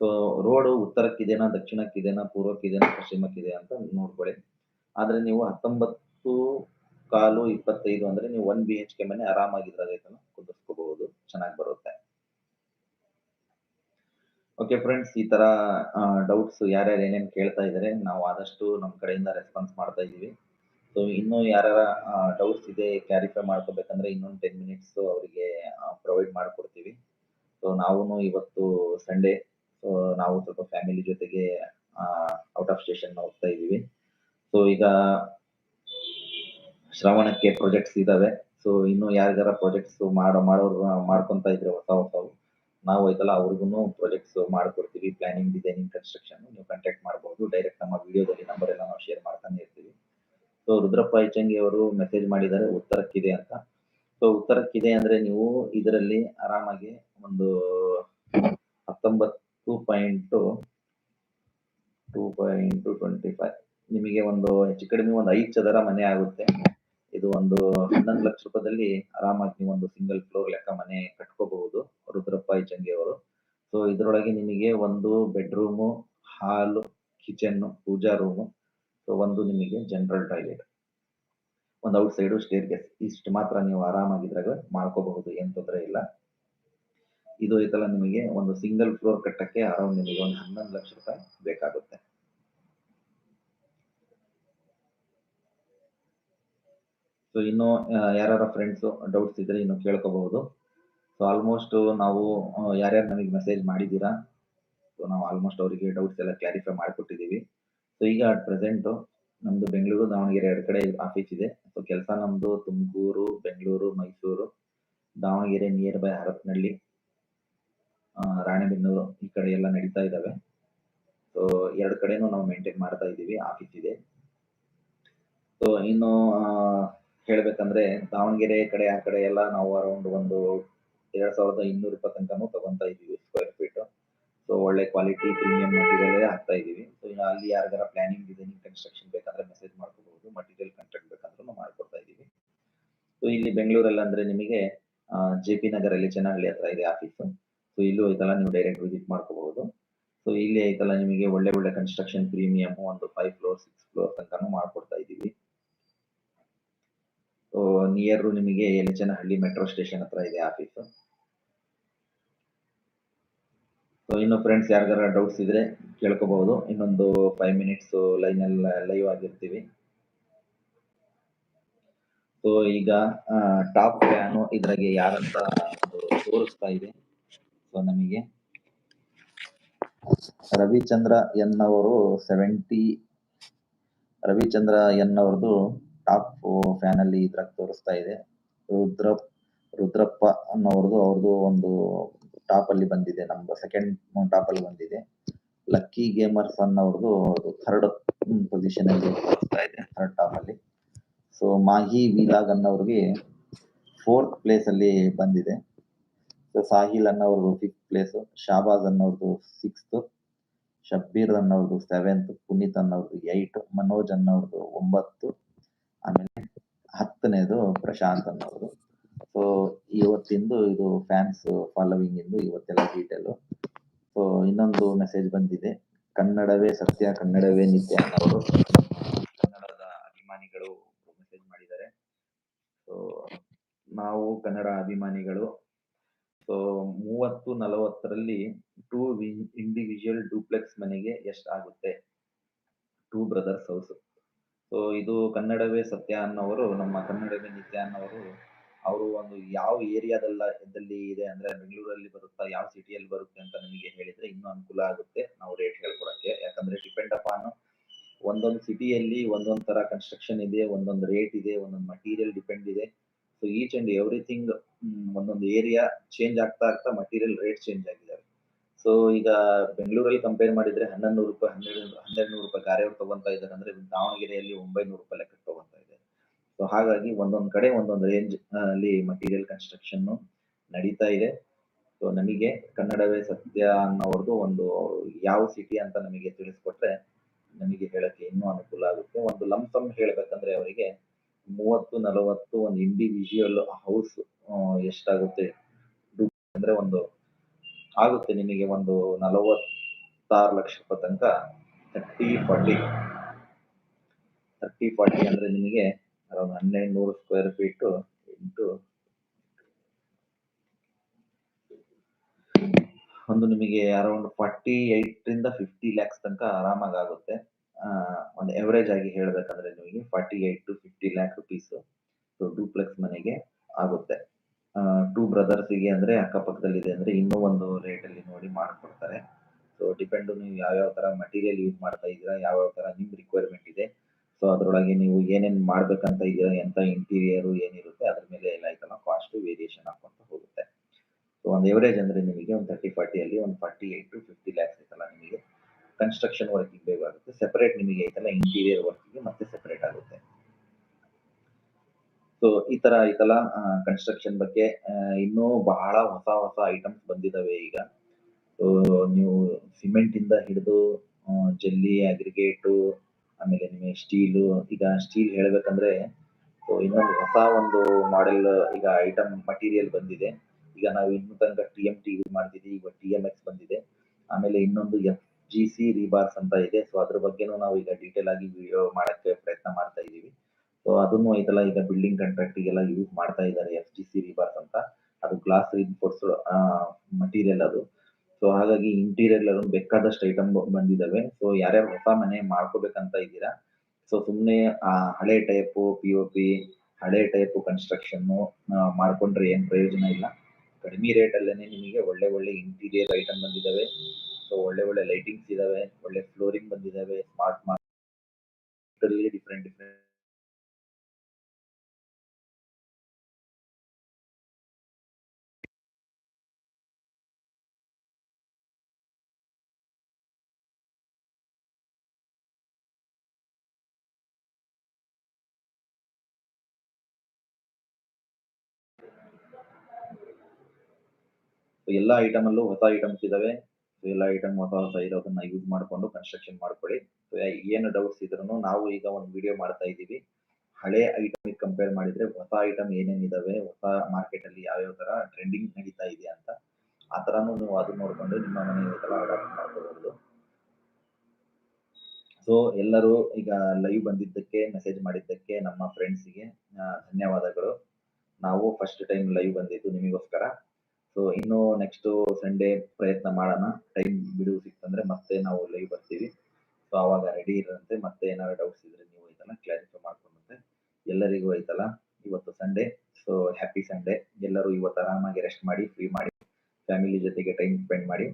ಸೊ ರೋಡ್ ಉತ್ತರಕ್ಕಿದೆನಾ, ದಕ್ಷಿಣಕ್ಕಿದೆನಾ, ಪೂರ್ವಕ್ಕಿದೆನಾ ಪಶ್ಚಿಮಕ್ಕಿದೆ ಅಂತ ನೋಡ್ಕೊಳ್ಳಿ. ಆದ್ರೆ ನೀವು ಹತ್ತೊಂಬತ್ತು ಕಾಲು ಇಪ್ಪತ್ತೈದು ಅಂದ್ರೆ ನೀವು ಒನ್ ಬಿ ಎಚ್ ಕೆ ಮನೆ ಆರಾಮಾಗಿದ್ರಾಗೈತಲ್ಲ ಕುದಿಸ್ಕೋಬಹುದು ಚೆನ್ನಾಗಿ ಬರುತ್ತೆ. ಓಕೆ ಫ್ರೆಂಡ್ಸ್ ಈ ತರ ಡೌಟ್ಸ್ ಯಾರ್ಯಾರು ಏನೇನು ಕೇಳ್ತಾ ಇದ್ದಾರೆ ನಾವು ಆದಷ್ಟು ನಮ್ಮ ಕಡೆಯಿಂದ ರೆಸ್ಪಾನ್ಸ್ ಮಾಡ್ತಾ ಇದ್ದೀವಿ. ಸೊ ಇನ್ನು ಯಾರ ಡೌಟ್ಸ್ ಇದೆ ಕ್ಲಾರಿಫೈ ಮಾಡ್ಕೋಬೇಕಂದ್ರೆ ಇನ್ನೊಂದು ಟೆನ್ ಮಿನಿಟ್ಸ್ ಅವರಿಗೆ ಪ್ರೊವೈಡ್ ಮಾಡ್ಕೊಡ್ತೀವಿ. ಸೊ ನಾವು ಇವತ್ತು ಸಂಡೇ ಸೊ ನಾವು ಸ್ವಲ್ಪ ಫ್ಯಾಮಿಲಿ ಜೊತೆಗೆ ಔಟ್ ಆಫ್ ಸ್ಟೇಷನ್ ಹೋಗ್ತಾ ಇದ್ದೀವಿ. ಸೊ ಈಗ ಶ್ರವಣಕ್ಕೆ ಪ್ರಾಜೆಕ್ಟ್ಸ್ ಇದಾವೆ. ಸೊ ಇನ್ನು ಯಾರಿಗಾರ ಪ್ರಾಜೆಕ್ಟ್ಸ್ ಮಾಡೋ, ಮಾಡೋರು, ಮಾಡ್ಕೊಂತ ಇದ್ರೆ ಹೊಸ ಹೊಸವು, ನಾವು ಐತಲ್ಲ ಅವ್ರಿಗೂ ಪ್ರಾಜೆಕ್ಟ್ಸ್ ಮಾಡ್ಕೊಡ್ತೀವಿ. ಪ್ಲಾನಿಂಗ್ ಡಿಸೈನಿಂಗ್ ಕನ್ಸ್ಟ್ರಕ್ಷನ್ ನೀವು ಕಾಂಟ್ಯಾಕ್ಟ್ ಮಾಡಬಹುದು ಡೈರೆಕ್ಟ್ ನಮ್ಮ ವಿಡಿಯೋದಲ್ಲಿ ನಂಬರ್ ಎಲ್ಲ ನಾವು ಶೇರ್ ಮಾಡ್ತಾನೆ ಇರ್ತೀವಿ. ಸೊ ರುದ್ರಪ್ಪ ಇಚಂಗಿ ಅವರು ಮೆಸೇಜ್ ಮಾಡಿದ್ದಾರೆ, ಉತ್ತರಕ್ಕಿದೆ ಅಂತ. ಸೊ ಉತ್ತರಕ್ಕಿದೆ ಅಂದ್ರೆ ನೀವು ಇದರಲ್ಲಿ ಆರಾಮಾಗಿ ಒಂದು ಹತ್ತೊಂಬತ್ತು point two point twenty five. ನಿಮಗೆ ಒಂದು ಹೆಚ್ಚು ಕಡಿಮೆ ಒಂದು ಐದು ಚದರ ಮನೆ ಆಗುತ್ತೆ. ಇದು ಒಂದು ಹನ್ನೊಂದು ಲಕ್ಷ ರೂಪಾಯಿದಲ್ಲಿ ಆರಾಮಾಗಿ ನೀವು ಒಂದು ಸಿಂಗಲ್ ಫ್ಲೋರ್ ಲೆಕ್ಕ ಮನೆ ಕಟ್ಕೋಬಹುದು ರುದ್ರಪ್ಪ ಇಚಂಗಿ ಅವರು. ಸೊ ಇದರೊಳಗೆ ನಿಮಗೆ ಒಂದು ಬೆಡ್ರೂಮು ಹಾಲು ಕಿಚನ್ ಪೂಜಾ ರೂಮು ಸೊ ಒಂದು ನಿಮಗೆ ಜನರಲ್ ಟಾಯ್ಲೆಟ್ ಒಂದು ಔಟ್ ಸೈಡು ಸ್ಟೇರ್ ಗೇಸ್ ಇಷ್ಟು ಮಾತ್ರ ನೀವು ಆರಾಮಾಗಿದ್ರಾಗ ಮಾಡ್ಕೋಬಹುದು, ಏನ್ ತೊಂದರೆ ಇಲ್ಲ. ಇದು ಐತಲ್ಲ ನಿಮಗೆ ಒಂದು ಸಿಂಗಲ್ ಫ್ಲೋರ್ ಕಟ್ಟಕ್ಕೆ ಅರೌಂಡ್ ನಿಮಗೆ ಒಂದು ಹನ್ನೊಂದು ಲಕ್ಷ ರೂಪಾಯಿ ಬೇಕಾಗುತ್ತೆ. ಸೊ ಇನ್ನು ಯಾರ್ಯಾರ ಫ್ರೆಂಡ್ಸ್ ಡೌಟ್ಸ್ ಇದ್ರೆ ಇನ್ನು ಕೇಳ್ಕೋಬಹುದು. ಸೊ ಆಲ್ಮೋಸ್ಟ್ ನಾವು ಯಾರ್ಯಾರು ನಮಗೆ ಮೆಸೇಜ್ ಮಾಡಿದ್ದೀರಾ? ಸೊ ನಾವು ಆಲ್ಮೋಸ್ಟ್ ಅವರಿಗೆ ಡೌಟ್ಸ್ ಎಲ್ಲ ಕ್ಲಾರಿಫೈ ಮಾಡಿಕೊಟ್ಟಿದ್ದೀವಿ. ಸೊ ಈಗ ಅಟ್ ಪ್ರೆಸೆಂಟ್ ನಮ್ದು ಬೆಂಗಳೂರು ದಾವಣಗೆರೆ ಎರಡು ಕಡೆ ಆಫೀಸ್ ಇದೆ. ಸೊ ಕೆಲಸ ನಮ್ದು ತುಮಕೂರು ಬೆಂಗಳೂರು ಮೈಸೂರು ದಾವಣಗೆರೆ ನಿಯರ್ ಬೈ ಹರಪನಹಳ್ಳಿ ರಾಣೆಬೆನ್ನೂರು ಈ ಕಡೆ ಎಲ್ಲ ನಡೀತಾ ಇದ್ದಾವೆ ಸೊ ಎರಡು ಕಡೆನೂ ನಾವು ಮೇಂಟೈನ್ ಮಾಡ್ತಾ ಇದ್ದೀವಿ ಆಫೀಸ್ ಇದೆ. ಸೊ ಇನ್ನು ಹೇಳ್ಬೇಕಂದ್ರೆ ದಾವಣಗೆರೆ ಕಡೆ, ಆ ಕಡೆ ಎಲ್ಲ ನಾವು ಅರೌಂಡ್ ಒಂದು ಎರಡ್ ಸಾವಿರದ ಇನ್ನೂರು ರೂಪಾಯಿ ತನಕನೂ ತಗೊಂತಾ ಇದೀವಿ ಸ್ಕ್ವೇರ್ ಫೀಟ್ ಸೊ ಒಳ್ಳೆ ಕ್ವಾಲಿಟಿ ಪ್ರೀಮಿಯಂ ಮಟೀರಿಯಲ್ ಹಾಕ್ತಾ ಇದೀವಿ ಸೊ ಅಲ್ಲಿ ಯಾರಿಗಾರ ಪ್ಲಾನಿಂಗ್ ಡಿಸೈನಿಂಗ್ ಕನ್ಸ್ಟ್ರಕ್ಷನ್ ಬೇಕಾದ್ರೆ ಮೆಸೇಜ್ ಮಾಡ್ಕೋಬಹುದು ಮಟೀರಿಯಲ್ ಕಾಂಟ್ರಾಕ್ಟ್ ಬೇಕಂದ್ರೂ ಮಾಡ್ಕೊಡ್ತಾ ಇದೀವಿ ಸೊ ಇಲ್ಲಿ ಬೆಂಗಳೂರಲ್ಲಿ ಅಂದ್ರೆ ನಿಮಗೆ ಜೆ ಪಿ ನಗರಲ್ಲಿ ಚೆನ್ನಹಳ್ಳಿ ಹತ್ರ ಇದೆ ಆಫೀಸ್ ಸೊ ಇಲ್ಲೂ ಐತಲ್ಲ, ನೀವು ಡೈರೆಕ್ಟ್ ವಿಸಿಟ್ ಮಾಡ್ಕೋಬಹುದು. ಸೊ ಇಲ್ಲಿ ಐತಲ್ಲ, ನಿಮಗೆ ಒಳ್ಳೆ ಒಳ್ಳೆ ಕನ್ಸ್ಟ್ರಕ್ಷನ್ ಪ್ರೀಮಿಯಂ ಒಂದು ಫೈವ್ ಫ್ಲೋರ್ ಸಿಕ್ಸ್ ಫ್ಲೋರ್ ತನಕನೂ ಮಾಡ್ಕೊಡ್ತಾ ಇದೀವಿ ಸೊ ನಿಯರ್ ನಿಮಗೆ ಎಲಿಚನಹಳ್ಳಿ ಮೆಟ್ರೋ ಸ್ಟೇಷನ್ ಹತ್ರ ಇದೆ ಆಫೀಸ್ ಸೊ ಇನ್ನು ಫ್ರೆಂಡ್ಸ್ ಯಾರಿಗಾರ ಡೌಟ್ಸ್ ಇದ್ರೆ ಕೇಳ್ಕೋಬಹುದು. ಇನ್ನೊಂದು ಫೈವ್ ಮಿನಿಟ್ಸ್ ಲೈನ್ ಅಲ್ಲಿ ಲೈವ್ ಆಗಿರ್ತೀವಿ. ಸೊ ಈಗ ಟಾಪ್ ಫ್ಯಾನು ಇದ್ರಾಗೆ ಯಾರಂತ ತೋರಿಸ್ತಾ ಇದೆ. ಸೊ ನಮಗೆ ರವಿಚಂದ್ರ ಎನ್ ಅವರು ಸೆವೆಂಟಿ ರವಿಚಂದ್ರ ಎನ್ ಅವ್ರದ್ದು ಟಾಪ್ ಫ್ಯಾನ್ ಅಲ್ಲಿ ಇದ್ರಾಗ ತೋರಿಸ್ತಾ ಇದೆ. ರುದ್ರ ರುದ್ರಪ್ಪ ಅನ್ನೋರ್ದು ಅವ್ರದ್ದು ಒಂದು ಟಾಪ್ ಅಲ್ಲಿ ಬಂದಿದೆ ನಮ್ದು ಸೆಕೆಂಡ್ ಟಾಪ್ ಅಲ್ಲಿ ಬಂದಿದೆ. ಲಕ್ಕಿ ಗೇಮರ್ಸ್ ಅನ್ನೋರ್ದು ಥರ್ಡ್ ಪೊಸಿಷನ್ ಅಲ್ಲಿ ಬರ್ತಾ ಇದೆ ಥರ್ಡ್ ಟಾಪ್ ಅಲ್ಲಿ. ಸೊ ಮಾಹಿ ವಿಲಾಗ್ ಅನ್ನೋರ್ಗೆ ಫೋರ್ತ್ ಪ್ಲೇಸ್ ಅಲ್ಲಿ ಬಂದಿದೆ. ಸೊ ಸಾಹಿಲ್ ಅನ್ನೋರ್ದು ಫಿಫ್ತ್ ಪ್ಲೇಸ್ ಶಾಬಾಜ್ ಅನ್ನೋರ್ದು ಸಿಕ್ಸ್ತ್ ಶಬ್ಬೀರ್ ಅನ್ನೋರ್ದು ಸೆವೆಂತ್ ಪುನೀತ್ ಅನ್ನೋರ್ದು ಏಟ್ ಮನೋಜ್ ಅನ್ನೋರ್ದು ಒಂಬತ್ತು, ಆಮೇಲೆ ಹತ್ತನೇದು ಪ್ರಶಾಂತ್ ಅನ್ನೋರು ಸೊ ಇವತ್ತಿಂದು ಇದು ಫ್ಯಾನ್ಸ್ ಫಾಲೋವಿಂಗ್ ಇಂದು ಇವತ್ತೆಲ್ಲ ಡೀಟೇಲು ಸೊ ಇನ್ನೊಂದು ಮೆಸೇಜ್ ಬಂದಿದೆ. ಕನ್ನಡವೇ ಸತ್ಯ, ಕನ್ನಡವೇ ನಿತ್ಯ ಅನ್ನೋರು ಕನ್ನಡದ ಅಭಿಮಾನಿಗಳು ಮೆಸೇಜ್ ಮಾಡಿದ್ದಾರೆ. ಸೊ ನಾವು ಕನ್ನಡ ಅಭಿಮಾನಿಗಳು. ಸೊ ಮೂವತ್ತು ನಲವತ್ತರಲ್ಲಿ ಟೂ ಇಂಡಿವಿಜುವಲ್ ಡೂಪ್ಲೆಕ್ಸ್ ಮನೆಗೆ ಎಷ್ಟು ಆಗುತ್ತೆ. ಟೂ ಬ್ರದರ್ಸ್ ಹೌಸ್ ಸೊ ಇದು ಕನ್ನಡವೇ ಸತ್ಯ ಅನ್ನೋರು, ನಮ್ಮ ಕನ್ನಡವೇ ನಿತ್ಯ ಅನ್ನೋರು ಅವರು ಒಂದು ಯಾವ ಏರಿಯಾದಲ್ಲ ಇದಲ್ಲಿ ಇದೆ ಅಂದ್ರೆ ಬೆಂಗಳೂರಲ್ಲಿ ಬರುತ್ತಾ, ಯಾವ ಸಿಟಿಯಲ್ಲಿ ಬರುತ್ತೆ ಅಂತ ನಿಮಗೆ ಹೇಳಿದ್ರೆ ಇನ್ನೂ ಅನುಕೂಲ ಆಗುತ್ತೆ ನಾವು ರೇಟ್ ಹೇಳ್ಕೊಡಕ್ಕೆ. ಯಾಕಂದ್ರೆ ಡಿಪೆಂಡ್ ಅಪಾನ್ ಒಂದೊಂದು ಸಿಟಿಯಲ್ಲಿ ಒಂದೊಂದ್ ತರ ಕನ್ಸ್ಟ್ರಕ್ಷನ್ ಇದೆ, ಒಂದೊಂದು ರೇಟ್ ಇದೆ, ಒಂದೊಂದು ಮಟೀರಿಯಲ್ ಡಿಪೆಂಡ್ ಇದೆ. ಸೊ ಈಚ್ ಅಂಡ್ ಎವ್ರಿಥಿಂಗ್ ಒಂದೊಂದು ಏರಿಯಾ ಚೇಂಜ್ ಆಗ್ತಾ ಆಗ್ತಾ ಮಟೀರಿಯಲ್ ರೇಟ್ ಚೇಂಜ್ ಆಗಿದ್ದಾವೆ ಸೊ ಈಗ ಬೆಂಗಳೂರಲ್ಲಿ ಕಂಪೇರ್ ಮಾಡಿದ್ರೆ ಹನ್ನೊಂದು ರೂಪಾಯಿ, ಹನ್ನೆರಡು ಹನ್ನೆರಡು ನೂರು ರೂಪಾಯಿ ಗಾರೆ ತಗೊಂತ ಇದ್ದಾರೆ ಅಂದ್ರೆ ದಾವಣಗೆರೆಯಲ್ಲಿ ಒಂಬೈನೂರು ರೂಪಾಯಿ ಲೆಕ್ಕ ತಗೊಂತ ಇದೆ ಸೊ ಹಾಗಾಗಿ ಒಂದೊಂದ್ ಕಡೆ ಒಂದೊಂದು ರೇಂಜ್ ಅಲ್ಲಿ ಮಟೀರಿಯಲ್ ಕನ್ಸ್ಟ್ರಕ್ಷನ್ ನಡೀತಾ ಇದೆ. ಸೊ ನಮಗೆ ಕನ್ನಡವೇ ಸತ್ಯ ಅನ್ನೋರ್ದು ಒಂದು ಯಾವ ಸಿಟಿ ಅಂತ ನಮಗೆ ತಿಳಿಸ್ಕೊಟ್ರೆ ನಮಗೆ ಹೇಳಕ್ಕೆ ಇನ್ನೂ ಅನುಕೂಲ ಆಗುತ್ತೆ. ಒಂದು ಲಂಸಮ್ ಹೇಳ್ಬೇಕಂದ್ರೆ ಅವರಿಗೆ ಮೂವತ್ತು, ನಲವತ್ತು ಒಂದು ಇಂಡಿವಿಜುವಲ್ ಹೌಸ್ ಎಷ್ಟಾಗುತ್ತೆ? ಅಂದ್ರೆ ಒಂದು ಆಗುತ್ತೆ ನಿಮಗೆ ಒಂದು ನಲವತ್ತಾರು ಲಕ್ಷ ತನಕ ಥರ್ಟಿ ಫಾರ್ಟಿ ಥರ್ಟಿ ಫಾರ್ಟಿ ಅಂದ್ರೆ ನಿಮಗೆ ಅರೌಂಡ್ ಹನ್ನೆರಡು ನೂರು ಸ್ಕ್ವೇರ್ ಫೀಟ್ ಇಂಟು ಒಂದು ನಿಮಗೆ ಅರೌಂಡ್ ಫಾರ್ಟಿ ಏಯ್ಟ್ರಿಂದ ಫಿಫ್ಟಿ ಲ್ಯಾಕ್ಸ್ ತನಕ ಆರಾಮಾಗಿ ಆಗುತ್ತೆ. ಒಂದು ಎವರೇಜ್ ಆಗಿ ಹೇಳಬೇಕಂದ್ರೆ ನಿಮಗೆ forty eight to fifty lakh rupees duplex ಮನೆಗೆ ಆಗುತ್ತೆ. ಟೂ ಅಂದ್ರೆ ಅಕ್ಕಪಕ್ಕದಲ್ಲಿದೆ ಅಂದ್ರೆ ಇನ್ನೂ ಒಂದು ರೇಟಲ್ಲಿ ನೋಡಿ ಮಾಡಿಕೊಡ್ತಾರೆ. ಸೊ ಡಿಪೆಂಡು ನೀವು ಯಾವ್ಯಾವ ಥರ ಮಟೀರಿಯಲ್ ಯೂಸ್ ಮಾಡ್ತಾ ಇದ್ದೀರಾ, ಯಾವ್ಯಾವ ಥರ ನಿಮ್ಮ ರಿಕ್ವೈರ್ಮೆಂಟ್ ಇದೆ ಸೊ ಅದರೊಳಗೆ ನೀವು ಏನೇನು ಮಾಡ್ಬೇಕಂತ ಇದ್ದೀರಾ ಎಂತ ಇಂಟೀರಿಯರ್ ಏನಿರುತ್ತೆ, ಅದ್ರ ಮೇಲೆ ಎಲ್ಲ ಐತಲ್ಲ ಕಾಸ್ಟ್ ವೇರಿಯೇಷನ್ ಹಾಕೊಂತ ಹೋಗುತ್ತೆ. ಸೊ ಒಂದು ಎವರೇಜ್ ಅಂದ್ರೆ ನಿಮಗೆ ಒಂದು ತರ್ಟಿ ಫಾರ್ಟಿಯಲ್ಲಿ ಒಂದು forty eight to fifty lakhs ಐತಲ್ಲ ನಿಮಗೆ ಕನ್ಸ್ಟ್ರಕ್ಷನ್ ವರ್ಕಿಂಗ್ ಬೇಕಾಗುತ್ತೆ ಸೆಪರೇಟ್ ನಿಮಗೆ ಐತಲ್ಲ ಇಂಟೀರಿಯರ್ ವರ್ಕಿಗೆ ಮತ್ತೆ ಸೆಪರೇಟ್ ಆಗುತ್ತೆ. ಸೊ ಈ ತರ ಐತಲ್ಲ ಕನ್ಸ್ಟ್ರಕ್ಷನ್ ಬಗ್ಗೆ ಇನ್ನೂ ಬಹಳ ಹೊಸ ಹೊಸ ಐಟಮ್ಸ್ ಬಂದಿದಾವೆ ಈಗ. ಸೊ ನೀವು ಸಿಮೆಂಟ್ ಇಂದ ಹಿಡಿದು ಜಲ್ಲಿ ಅಗ್ರಿಗೇಟು ಆಮೇಲೆ ನಿಮಗೆ ಸ್ಟೀಲು, ಈಗ ಸ್ಟೀಲ್ ಹೇಳಬೇಕಂದ್ರೆ ಇನ್ನೊಂದು ಹೊಸ ಒಂದು ಮಾಡೆಲ್ ಈಗ ಐಟಮ್ ಮಟೀರಿಯಲ್ ಬಂದಿದೆ. ಈಗ ನಾವು ಇನ್ನು ತನಕ ಟಿ ಎಂ ಟಿ ಯೂಸ್ ಮಾಡ್ತಿದ್ವಿ ಈಗ ಟಿ ಎಂ ಎಕ್ಸ್ ಬಂದಿದೆ. ಆಮೇಲೆ ಇನ್ನೊಂದು ಎಫ್ ಜಿ ಸಿ ರಿಬಾರ್ಸ್ ಅಂತ ಇದೆ. ಸೊ ಅದ್ರ ಬಗ್ಗೆನೂ ನಾವು ಈಗ ಡೀಟೇಲ್ ಆಗಿ ವಿಡಿಯೋ ಮಾಡಕ್ಕೆ ಪ್ರಯತ್ನ ಮಾಡ್ತಾ ಇದೀವಿ ಸೊ ಅದನ್ನು ಐತಲ್ಲ ಈಗ ಬಿಲ್ಡಿಂಗ್ ಕಾಂಟ್ರಾಕ್ಟಿಗೆಲ್ಲ ಯೂಸ್ ಮಾಡ್ತಾ ಇದ್ದಾರೆ ಎಫ್ ಜಿ ಸಿ ರಿಬಾರ್ಸ್ ಅಂತ. ಅದು ಗ್ಲಾಸ್ ರಿನ್ಫೋರ್ಸ್ ಮಟೀರಿಯಲ್ ಅದು. ಸೊ ಹಾಗಾಗಿ ಇಂಟೀರಿಯರ್ ಬೇಕಾದಷ್ಟು ಐಟಮ್ ಬಂದಿದಾವೆ. ಸೊ ಯಾರ್ಯಾರು ಹೊಸ ಮನೆ ಮಾಡ್ಕೋಬೇಕಂತ ಇದ್ದೀರಾ? ಸೊ ಸುಮ್ಮನೆ ಹಳೆ ಟೈಪ್ ಪಿ ಒ ಪಿ ಹಳೆ ಟೈಪ್ ಕನ್ಸ್ಟ್ರಕ್ಷನ್ ಮಾಡ್ಕೊಂಡ್ರೆ ಏನ್ ಪ್ರಯೋಜನ ಇಲ್ಲ. ಕಡಿಮೆ ರೇಟ್ ಅಲ್ಲೇನೆ ನಿಮಗೆ ಒಳ್ಳೆ ಒಳ್ಳೆ ಇಂಟೀರಿಯರ್ ಐಟಮ್ ಬಂದಿದಾವೆ. ಸೊ ಒಳ್ಳೆ ಒಳ್ಳೆ ಲೈಟಿಂಗ್ಸ್ ಇದಾವೆ, ಒಳ್ಳೆ ಫ್ಲೋರಿಂಗ್ ಬಂದಿದಾವೆ ಸ್ಮಾರ್ಟ್ ಡಿಫ್ರೆಂಟ್ ಡಿಫ್ರೆಂಟ್ ಎಲ್ಲ ಐಟಮ್ ಅಲ್ಲೂ ಹೊಸ ಐಟಮ್ಸ್ ಇದಾವೆ. ಎಲ್ಲ ಐಟಮ್ ಹೊಸ ಹೊಸ ಇರೋದನ್ನ ಯೂಸ್ ಮಾಡ್ಕೊಂಡು ಕನ್ಸ್ಟ್ರಕ್ಷನ್ ಮಾಡ್ಕೊಳ್ಳಿ. ಏನು ಡೌಟ್ಸ್ ಇದ್ರೂ ನಾವು ಈಗ ಒಂದು ವಿಡಿಯೋ ಮಾಡ್ತಾ ಇದ್ದೀವಿ. ಹಳೆ ಐಟಮ್ ಕಂಪೇರ್ ಮಾಡಿದ್ರೆ ಹೊಸ ಐಟಮ್ ಏನೇನ್ ಇದಾವೆ, ಹೊಸ ಮಾರ್ಕೆಟ್ ಅಲ್ಲಿ ಯಾವ್ಯಾವ ತರ ಟ್ರೆಂಡಿಂಗ್ ನಡೀತಾ ಇದೆ ಅಂತ ಆ ತರಾನು ನೀವು ಅದು ನೋಡ್ಕೊಂಡು ನಿಮ್ಮ ಮನೆ ಅಡಾಪ್ಟ್ ಮಾಡ್ಕೋಬಹುದು. ಸೊ ಎಲ್ಲರೂ ಈಗ ಲೈವ್ ಬಂದಿದ್ದಕ್ಕೆ ಮೆಸೇಜ್ ಮಾಡಿದ್ದಕ್ಕೆ, ನಮ್ಮ ಫ್ರೆಂಡ್ಸ್ಗೆ ಧನ್ಯವಾದಗಳು. ನಾವು ಫಸ್ಟ್ ಟೈಮ್ ಲೈವ್ ಬಂದಿದ್ದು ನಿಮಗೋಸ್ಕರ. ಸೊ ಇನ್ನು ನೆಕ್ಸ್ಟ್ ಸಂಡೇ ಪ್ರಯತ್ನ ಮಾಡೋಣ. ಟೈಮ್ ಬಿಡುವು ಸಿಕ್ತಂದ್ರೆ ಮತ್ತೆ ನಾವು ಲೈವ್ ಬರ್ತೀವಿ. ಸೊ ಅವಾಗ ರೆಡಿ ಇರಂತೆ ಮತ್ತೆ ಏನಾದ್ರು ಡೌಟ್ಸ್ ಇದ್ರೆ ನೀವು ಐತಲ್ಲ ಕ್ಲಾರಿಫೈ ಮಾಡ್ಕೊಂಡಂತೆ ಎಲ್ಲರಿಗೂ ಐತಲ್ಲ ಇವತ್ತು ಸಂಡೇ ಸೊ ಹ್ಯಾಪಿ ಸಂಡೇ ಎಲ್ಲರೂ ಇವತ್ತು ಆರಾಮಾಗಿ ರೆಸ್ಟ್ ಮಾಡಿ ಫ್ರೀ ಮಾಡಿ ಫ್ಯಾಮಿಲಿ ಜೊತೆಗೆ ಟೈಮ್ ಸ್ಪೆಂಡ್ ಮಾಡಿ.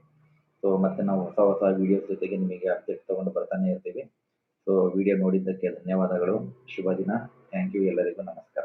ಸೊ ಮತ್ತೆ ನಾವು ಹೊಸ ಹೊಸ ವಿಡಿಯೋಸ್ ಜೊತೆಗೆ ನಿಮಗೆ ಅಪ್ಡೇಟ್ ತಗೊಂಡು ಬರ್ತಾನೆ ಇರ್ತೀವಿ. ಸೊ ವಿಡಿಯೋ ನೋಡಿದ್ದಕ್ಕೆ ಧನ್ಯವಾದಗಳು. ಶುಭ ದಿನ. ಥ್ಯಾಂಕ್ ಯು ಎಲ್ಲರಿಗೂ. ನಮಸ್ಕಾರ.